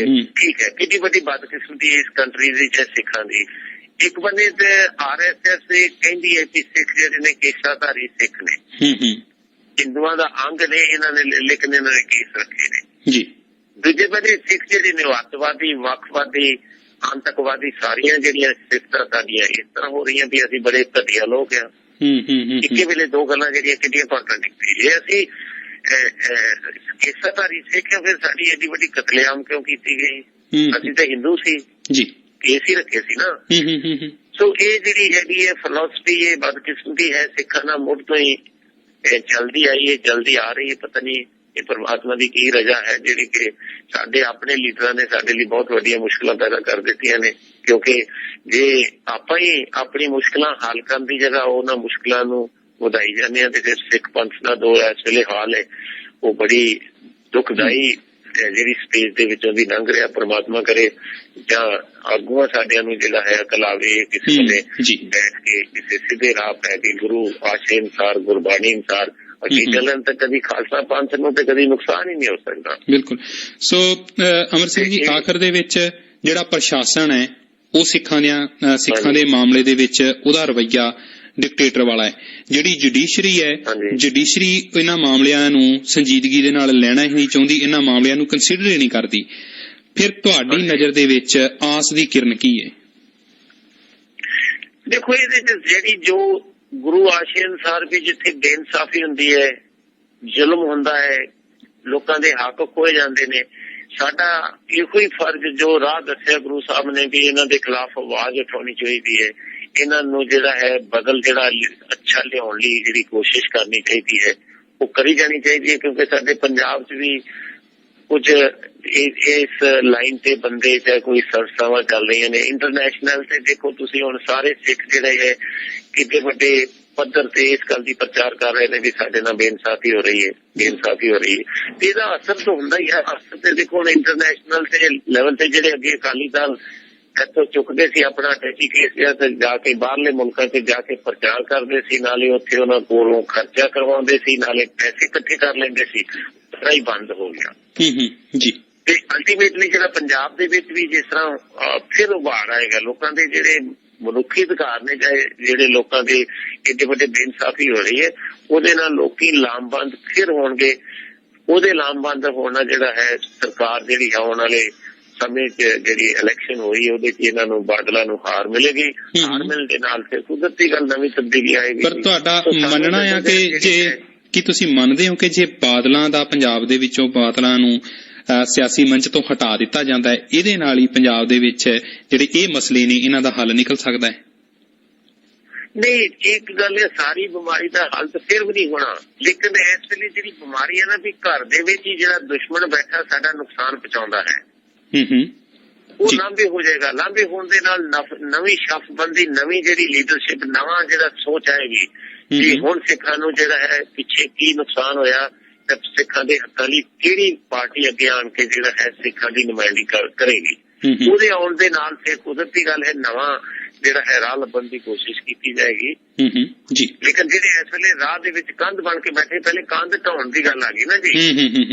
ਹੂੰ ਠੀਕ ਹੈ। ਕਿੰਨੀ ਵੱਡੀ ਬਦਕਿਸਮਤੀ ਇਸ ਕੰਟਰੀ ਦੀ ਜਾਂ ਸਿੱਖਾਂ ਦੀ। ਇੱਕ ਬੰਦੇ ਤੇ ਆਰਐਸਐਸ ਕਹਿੰਦੀ ਹੈ ਕਿ ਸਿੱਖ ਜਿਹੜੇ ਨੇ ਕੇਸ਼ਾਧਾਰੀ ਸਿੱਖ ਨੇ। ਹੂੰ ਹੂੰ। ਹਿੰਦੂਆਂ ਦਾ ਅੰਗ ਨੇ ਇਹਨਾਂ ਨੇ ਲੇਕਿਨ ਇਹਨਾਂ ਨੇ ਕੇਸ ਰੱਖੇ ਨੇ। ਜੀ। ਦੂਜੇ ਬੰਦੇ ਸਿੱਖ ਜਿਹੜੇ ਨੇ ਅੱਤਵਾਦੀ ਵੱਖਵਾਦੀ ਆਤੰਕਵਾਦੀ ਸਾਰੀਆਂ ਜਿਹੜੀਆਂ ਸਿੱਖਾਂ ਸਾਡੀਆਂ ਇਸ ਤਰ੍ਹਾਂ ਹੋ ਰਹੀਆਂ ਵੀ ਅਸੀਂ ਬੜੇ ਘਟੀਆ ਲੋਕ ਆ। ਹੂੰ ਹੂੰ ਹੂੰ ਇੱਕੇ ਵੇਲੇ ਦੋ ਗੱਲਾਂ ਜਿਹੜੀਆਂ ਕਿੰਨੀਆਂ ਕੰਟਰਡਿਕਟਰੀ ਜੇ ਅਸੀਂ ਕੇਸਾਧਾਰੀ ਸਿੱਖ ਫਿਰ ਸਾਡੀ ਏਡੀ ਵੱਡੀ ਕਤਲੇਆਮ ਕਿਉਂ ਕੀਤੀ ਗਈ? ਅਸੀਂ ਤਾਂ ਹਿੰਦੂ ਸੀ। ਜੀ। ਕੇਸ ਹੀ ਰੱਖੇ ਸੀ ਨਾ। ਹੂੰ ਹੂੰ ਸੋ ਇਹ ਜਿਹੜੀ ਹੈਗੀ ਹੈ ਫਿਲਾਸਫੀ ਇਹ ਬਦਕਿਸਮਤੀ ਹੈ ਸਿੱਖਾਂ ਨਾਲ ਮੁੱਢ ਤੋਂ ਹੀ ਇਹ ਜਲਦੀ ਆਈ ਹੈ ਜਲਦੀ ਆ ਰਹੀ ਹੈ ਪਤਾ ਨਹੀਂ ਇਹ ਪਰਮਾਤਮਾ ਦੀ ਕੀ ਰਜ਼ਾ ਹੈ ਜਿਹੜੀ ਕਿ ਸਾਡੇ ਆਪਣੇ ਲੀਡਰਾਂ ਨੇ ਸਾਡੇ ਲਈ ਬਹੁਤ ਵੱਡੀਆਂ ਮੁਸ਼ਕਲਾਂ ਪੈਦਾ ਕਰ ਦਿੱਤੀਆਂ ਨੇ ਕਿਉਂਕਿ ਜੇ ਆਪਾਂ ਹੀ ਆਪਣੀ ਮੁਸ਼ਕਲਾਂ ਹੱਲ ਕਰਨ ਦੀ ਜਗ੍ਹਾ ਉਹਨਾਂ ਮੁਸ਼ਕਲਾਂ ਨੂੰ ਵਧਾਈ ਜਾਂਦੇ ਆ ਤੇ ਫਿਰ ਸਿੱਖ ਪੰਥ ਦਾ ਦੋ ਇਸ ਵੇਲੇ ਹਾਲ ਹੈ ਉਹ ਬੜੀ ਦੁਖਦਾਈ ਜਿਹੜੀ ਸਟੇਜ ਦੇ ਵਿੱਚੋਂ ਦੀ ਲੰਘ ਰਿਹਾ ਪ੍ਰਮਾਤਮਾ ਕਰੇ ਜਾਂ ਆਗੂਆਂ ਸਾਡਿਆਂ ਨੂੰ ਜਿਹੜਾ ਹੈ ਕਲਾਵੇ ਕਿਸੇ ਨੇ। ਬੈਠ ਕੇ ਕਿਸੇ ਸਿੱਧੇ ਰਾਹ ਪੈ ਕੇ ਗੁਰੂ ਆਸ਼ੇ ਅਨਸਾਰ ਗੁਰਬਾਣੀ ਅਨਸਾਰ ਅੱਗੇ ਹੂੰ। ਚੱਲਣ ਤਾਂ ਕਦੀ ਖਾਲਸਾ ਪੰਥ ਨੂੰ ਤੇ ਕਦੀ ਨੁਕਸਾਨ ਹੀ ਨਹੀਂ ਹੋ ਸਕਦਾ ਬਿਲਕੁਲ ਸੋ ਅਮਰ ਸਿੰਘ ਜੀ ਆਖਰ ਦੇ ਵਿੱਚ ਜਿਹੜਾ ਪ੍ਰਸ਼ਾਸਨ ਹੈ ਉਹ ਸਿੱਖਾਂ ਦੇ ਸਿੱਖਾਂ। ਦੇ ਮਾਮਲੇ ਦੇ ਵਿੱਚ ਉਹਦਾ ਰਵੱਈਆ ਡਿਕਟੇਟਰ ਵਾਲਾ ਹੈ ਜਿਹੜੀ ਜੁਡੀਸ਼ਰੀ ਹੈ। ਜੁਡੀਸ਼ਰੀ ਇਹਨਾਂ ਮਾਮਲਿਆਂ ਨੂੰ ਸੰਜੀਦਗੀ ਦੇ ਨਾਲ ਲੈਣਾ ਹੀ ਨਹੀਂ ਚਾਹੁੰਦੀ ਇਹਨਾਂ ਮਾਮਲਿਆਂ ਨੂੰ ਕੰਸੀਡਰ ਹੀ ਨਹੀਂ ਕਰਦੀ ਫਿਰ ਤੁਹਾਡੀ। ਨਜ਼ਰ ਦੇ ਵਿੱਚ ਆਸ ਦੀ ਕਿਰਨ ਕੀ ਹੈ ਦੇਖੋ ਇਹਦੇ ਜਿਹੜੀ ਜੋ ਗੁਰੂ ਆਸ਼ੇ ਅਨਸਾਰ ਵੀ ਜਿੱਥੇ ਬੇਇਨਸਾਫੀ ਹੁੰਦੀ ਹੈ, ਜ਼ੁਲਮ ਹੁੰਦਾ ਹੈ, ਲੋਕਾਂ ਦੇ ਹੱਕ ਖੋਏ ਜਾਂਦੇ ਨੇ, ਸਾਡਾ ਇਹੋ ਹੀ ਫਰਜ਼ ਜੋ ਰਾਹ ਦੱਸਿਆ ਗੁਰੂ ਸਾਹਿਬ ਨੇ ਵੀ ਇਹਨਾਂ ਦੇ ਖਿਲਾਫ ਆਵਾਜ਼ ਉਠਾਉਣੀ ਚਾਹੀਦੀ ਹੈ, ਇਹਨਾਂ ਨੂੰ ਜਿਹੜਾ ਹੈ ਬਦਲ ਜਿਹੜਾ ਲਿ- ਅੱਛਾ ਲਿਆਉਣ ਲਈ ਜਿਹੜੀ ਕੋਸ਼ਿਸ਼ ਕਰਨੀ ਚਾਹੀਦੀ ਹੈ, ਉਹ ਕਰੀ ਜਾਣੀ ਚਾਹੀਦੀ ਹੈ ਕਿਉਂਕਿ ਸਾਡੇ ਪੰਜਾਬ 'ਚ ਵੀ ਕੁਝ ਇਸ ਲਾਈਨ ਤੇ ਬੰਦੇ ਜਾਂ ਕੋਈ ਸੰਸਥਾਵਾਂ ਚੱਲ ਰਹੀਆਂ ਨੇ। ਇੰਟਰਨੈਸ਼ਨਲ ਤੇ ਦੇਖੋ ਤੁਸੀਂ ਹੁਣ ਸਾਰੇ ਸਿੱਖ ਜਿਹੜੇ ਹੈ, ਕਿਤੇ ਵੱਡੇ ਪੱਧਰ ਤੇ ਇਸ ਗੱਲ ਦੀ ਪ੍ਰਚਾਰ ਕਰ ਰਹੇ ਨੇ ਵੀ ਸਾਡੇ ਨਾਲ ਬੇਇਨਸਾਫੀ ਹੋ ਰਹੀ ਹੈ, ਬੇਇਨਸਾਫੀ ਹੋ ਰਹੀ ਹੈ। ਤੇ ਇਹਦਾ ਅਸਰ ਤਾਂ ਹੁੰਦਾ ਹੀ ਹੈ ਅਸਰ ਤੇ ਦੇਖੋ ਇੰਟਰਨੈਸ਼ਨਲ ਤੇ ਲੈਵਲ ਤੇ ਜਿਹੜੇ ਅੱਗੇ ਅਕਾਲੀ ਦਲ ਇੱਥੋਂ ਚੁੱਕਦੇ ਸੀ ਆਪਣਾ ਟੈਚੀ ਕੇਸ ਤੇ ਜਾ ਕੇ ਬਾਹਰਲੇ ਮੁਲਕਾਂ 'ਚ ਜਾ ਕੇ ਪ੍ਰਚਾਰ ਕਰਦੇ ਸੀ, ਨਾਲੇ ਉੱਥੇ ਉਹਨਾਂ ਕੋਲੋਂ ਖਰਚਾ ਕਰਵਾਉਂਦੇ ਸੀ, ਨਾਲੇ ਪੈਸੇ ਇਕੱਠੇ ਕਰ ਲੈਂਦੇ ਸੀ। ਸਾਰਾ ਹੀ ਬੰਦ ਹੋ ਗਿਆ। ਹੂੰ ਹੂੰ ਜੀ। ਤੇ ਅਲਟੀਮੇਟਲੀ ਜਿਹੜਾ ਪੰਜਾਬ ਦੇ ਵਿੱਚ ਵੀ ਜਿਸ ਤਰ੍ਹਾਂ ਫਿਰ ਉਭਾਰ ਆਏਗਾ ਲੋਕਾਂ ਦੇ ਜਿਹੜੇ ਮਨੁੱਖੀ ਅਧਿਕਾਰ ਨੇ ਜਿਹੜੇ ਲੋਕਾਂ ਦੇ ਏਡੇ ਵੱਡੇ ਬੇਇਨਸਾਫੀ ਹੋ ਰਹੀ ਹੈ ਉਹਦੇ ਨਾਲ ਲੋਕੀ ਲਾਮਬੰਦ ਫਿਰ ਹੋਣਗੇ। ਉਹਦੇ ਲਾਮਬੰਦ ਹੋਣਾ ਜਿਹੜਾ ਹੈ ਸਰਕਾਰ ਜਿਹੜੀ ਹੈ ਆਉਣ ਵਾਲੇ ਸਮੇਂ 'ਚ ਜਿਹੜੀ ਇਲੈਕਸ਼ਨ ਹੋਈ ਉਹਦੇ 'ਚ ਇਹਨਾਂ ਨੂੰ ਬਾਦਲਾਂ ਨੂੰ ਹਾਰ ਮਿਲੇਗੀ। ਹਾਰ ਮਿਲਣ ਦੇ ਨਾਲ ਫਿਰ ਕੁਦਰਤੀ ਗੱਲ ਨਵੀਂ ਤਬਦੀਲੀ ਆਏਗੀ। ਪਰ ਤੁਹਾਡਾ ਮੰਨਣਾ ਆ ਕਿ ਜੇ ਹੈ, ਕੀ ਤੁਸੀਂ ਮੰਨਦੇ ਹੋ ਕਿ ਜੇ ਬਾਦਲਾਂ ਦਾ ਪੰਜਾਬ ਦੇ ਵਿੱਚੋਂ ਬਾਦਲਾਂ ਨੂੰ ਸਿਆਸੀ ਮੰਚ ਤੋਂ ਹਟਾ ਦਿੱਤਾ ਜਾਂਦਾ ਹੈ ਇਹਦੇ ਨਾਲ ਹੀ ਪੰਜਾਬ ਦੇ ਵਿੱਚ ਜਿਹੜੇ ਇਹ ਮਸਲੇ ਨੇ ਇਹਨਾਂ ਦਾ ਹੱਲ ਨਿਕਲ ਸਕਦਾ ਹੈ? ਨਹੀਂ ਇੱਕ ਗੱਲ ਹੈ ਸਾਰੀ ਬਿਮਾਰੀ ਦਾ ਹੱਲ ਤਾਂ ਫਿਰ ਵੀ ਨਹੀਂ ਹੋਣਾ। ਲੇਕਿਨ ਇਸ ਵੇਲੇ ਜਿਹੜੀ ਬਿਮਾਰੀ ਹੈ ਨਾ ਵੀ ਘਰ ਦੇ ਵਿੱਚ ਹੀ ਜਿਹੜਾ ਦੁਸ਼ਮਣ ਬੈਠਾ ਸਾਡਾ ਨੁਕਸਾਨ ਪਹੁੰਚਾਉਂਦਾ ਹੈ। ਹੂੰ ਹੂੰ। ਉਹ। ਲਾਂਭੇ ਹੋ ਜਾਏਗਾ। ਲਾਂਭੇ ਹੋਣ ਦੇ ਨਾਲ ਨਵੀਂ ਸ਼ਖਸਬੰਦੀ ਨਵੀਂ ਜਿਹੜੀ ਲੀਡਰਸ਼ਿਪ ਨਵਾਂ ਜਿਹੜਾ ਸੋਚ ਆਏਗੀ ਕਿ। ਹੁਣ ਸਿੱਖਾਂ ਨੂੰ ਜਿਹੜਾ ਹੈ ਪਿੱਛੇ ਕੀ ਨੁਕਸਾਨ ਹੋਇਆ ਤੇ ਸਿੱਖਾਂ ਦੇ ਹੱਕਾਂ ਲਈ ਕਿਹੜੀ ਪਾਰਟੀ ਅੱਗੇ ਆਣ ਕੇ ਜਿਹੜਾ ਹੈ ਸਿੱਖਾਂ ਦੀ ਨੁਮਾਇੰਦਗੀ ਕਰ- ਕਰੇਗੀ। ਉਹਦੇ ਆਉਣ ਦੇ ਨਾਲ ਫਿਰ ਕੁਦਰਤੀ ਗੱਲ ਹੈ ਨਵਾਂ ਜਿਹੜਾ ਹੈ ਰਾਹ ਲੱਭਣ ਦੀ ਕੋਸ਼ਿਸ਼ ਕੀਤੀ ਜਾਏਗੀ। ਜੀ। ਲੇਕਿਨ ਜਿਹੜੇ ਇਸ ਵੇਲੇ ਰਾਹ ਦੇ ਵਿੱਚ ਕੰਧ ਬਣ ਕੇ ਬੈਠੇ ਪਹਿਲੇ ਕੰਧ ਢਾਉਣ ਦੀ ਗੱਲ ਆ ਗਈ ਨਾ ਜੀ।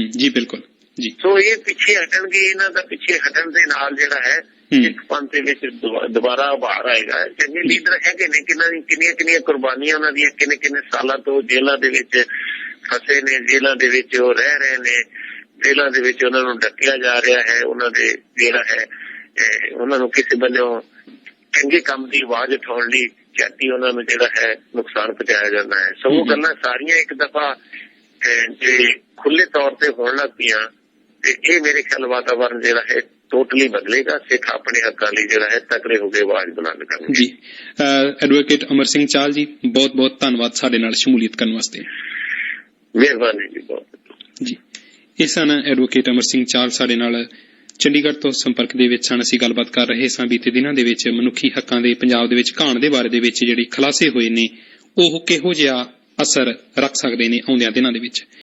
ਜੀ ਬਿਲਕੁਲ। ਜੀ ਸੋ ਇਹ ਪਿੱਛੇ ਹਟਣਗੇ ਇਹਨਾਂ ਦਾ ਪਿੱਛੇ ਹਟਣ ਦੇ ਨਾਲ ਜਿਹੜਾ ਹੈ। ਇੱਕ ਪੰਥ ਦੇ ਵਿੱਚ ਦੁਬਾ- ਦੁਬਾਰਾ ਉਭਾਰ ਆਏਗਾ ਚੰਗੇ ਲੀਡਰ ਹੈਗੇ ਨੇ ਕਿੰਨਾਂ ਕਿੰਨੀਆਂ ਕਿੰਨੀਆਂ ਕੁਰਬਾਨੀਆਂ ਉਹਨਾਂ ਦੀਆਂ ਕਿੰਨੇ ਕਿੰਨੇ ਸਾਲਾਂ ਤੋਂ ਜੇਲ੍ਹਾਂ ਦੇ ਵਿੱਚ ਫਸੇ ਨੇ ਜੇਲ੍ਹਾਂ ਦੇ ਵਿੱਚ ਉਹ ਰਹਿ ਰਹੇ ਨੇ ਜੇਲ੍ਹਾਂ ਦੇ ਵਿੱਚ ਉਹਨਾਂ ਨੂੰ ਡੱਕਿਆ ਜਾ ਰਿਹਾ ਹੈ ਉਹਨਾਂ ਦੇ ਜਿਹੜਾ ਹੈ ਉਹਨਾਂ ਨੂੰ ਕਿਸੇ ਬੰਨਿਓ ਚੰਗੇ ਕੰਮ ਦੀ ਆਵਾਜ਼ ਉਠਾਉਣ ਲਈ ਝਾਟੀ ਉਹਨਾਂ ਨੂੰ ਜਿਹੜਾ ਹੈ ਨੁਕਸਾਨ ਪਹੁੰਚਾਇਆ ਜਾਂਦਾ ਹੈ ਸੋ ਉਹ। ਗੱਲਾਂ ਸਾਰੀਆਂ ਇੱਕ ਦਫਾ ਜੇ ਖੁੱਲੇ ਤੌਰ ਤੇ ਹੋਣ ਲੱਗ ਪਈਆਂ ਤੇ ਇਹ ਮੇਰੇ ਖਿਆਲ ਵਾਤਾਵਰਨ ਜਿਹੜਾ ਹੈ ਟੋਟਲੀ ਬਦਲੇਗਾ ਸਿੱਖ ਆਪਣੇ ਹੱਕਾਂ ਲਈ ਜਿਹੜਾ ਹੈ ਤਕੜੇ ਹੋ ਕੇ ਆਵਾਜ਼ ਬੁਲੰਦ ਕਰਨਗੇ। ਜੀ ਐਡਵੋਕੇਟ ਅਮਰ ਸਿੰਘ ਚਾਲ ਜੀ ਬਹੁਤ ਬਹੁਤ ਧੰਨਵਾਦ ਸਾਡੇ ਨਾਲ ਸ਼ਮੂਲੀਅਤ ਕਰਨ ਵਾਸਤੇ। ਮਿਹਰਬਾਨੀ ਜੀ ਬਹੁਤ ਜੀ ਇਹ ਸਨ ਐਡਵੋਕੇਟ ਅਮਰ ਸਿੰਘ ਚਾਲ ਸਾਡੇ ਨਾਲ। ਚੰਡੀਗੜ੍ਹ ਤੋਂ ਸੰਪਰਕ ਦੇ ਵਿੱਚ ਸਨ ਅਸੀਂ ਗੱਲਬਾਤ ਕਰ ਰਹੇ ਸਾਂ ਬੀਤੇ ਦਿਨਾਂ ਦੇ ਵਿੱਚ ਮਨੁੱਖੀ ਹੱਕਾਂ ਦੇ ਪੰਜਾਬ ਦੇ ਵਿੱਚ ਘਾਣ ਦੇ ਬਾਰੇ ਦੇ ਵਿੱਚ ਜਿਹੜੀ ਖੁਲਾਸੇ ਹੋਏ ਨੇ ਉਹ ਕਿਹੋ ਜਿਹਾ ਅਸਰ ਰੱਖ ਸਕਦੇ ਨੇ ਆਉਂਦਿਆਂ ਦਿਨਾਂ ਦੇ ਵਿੱਚ।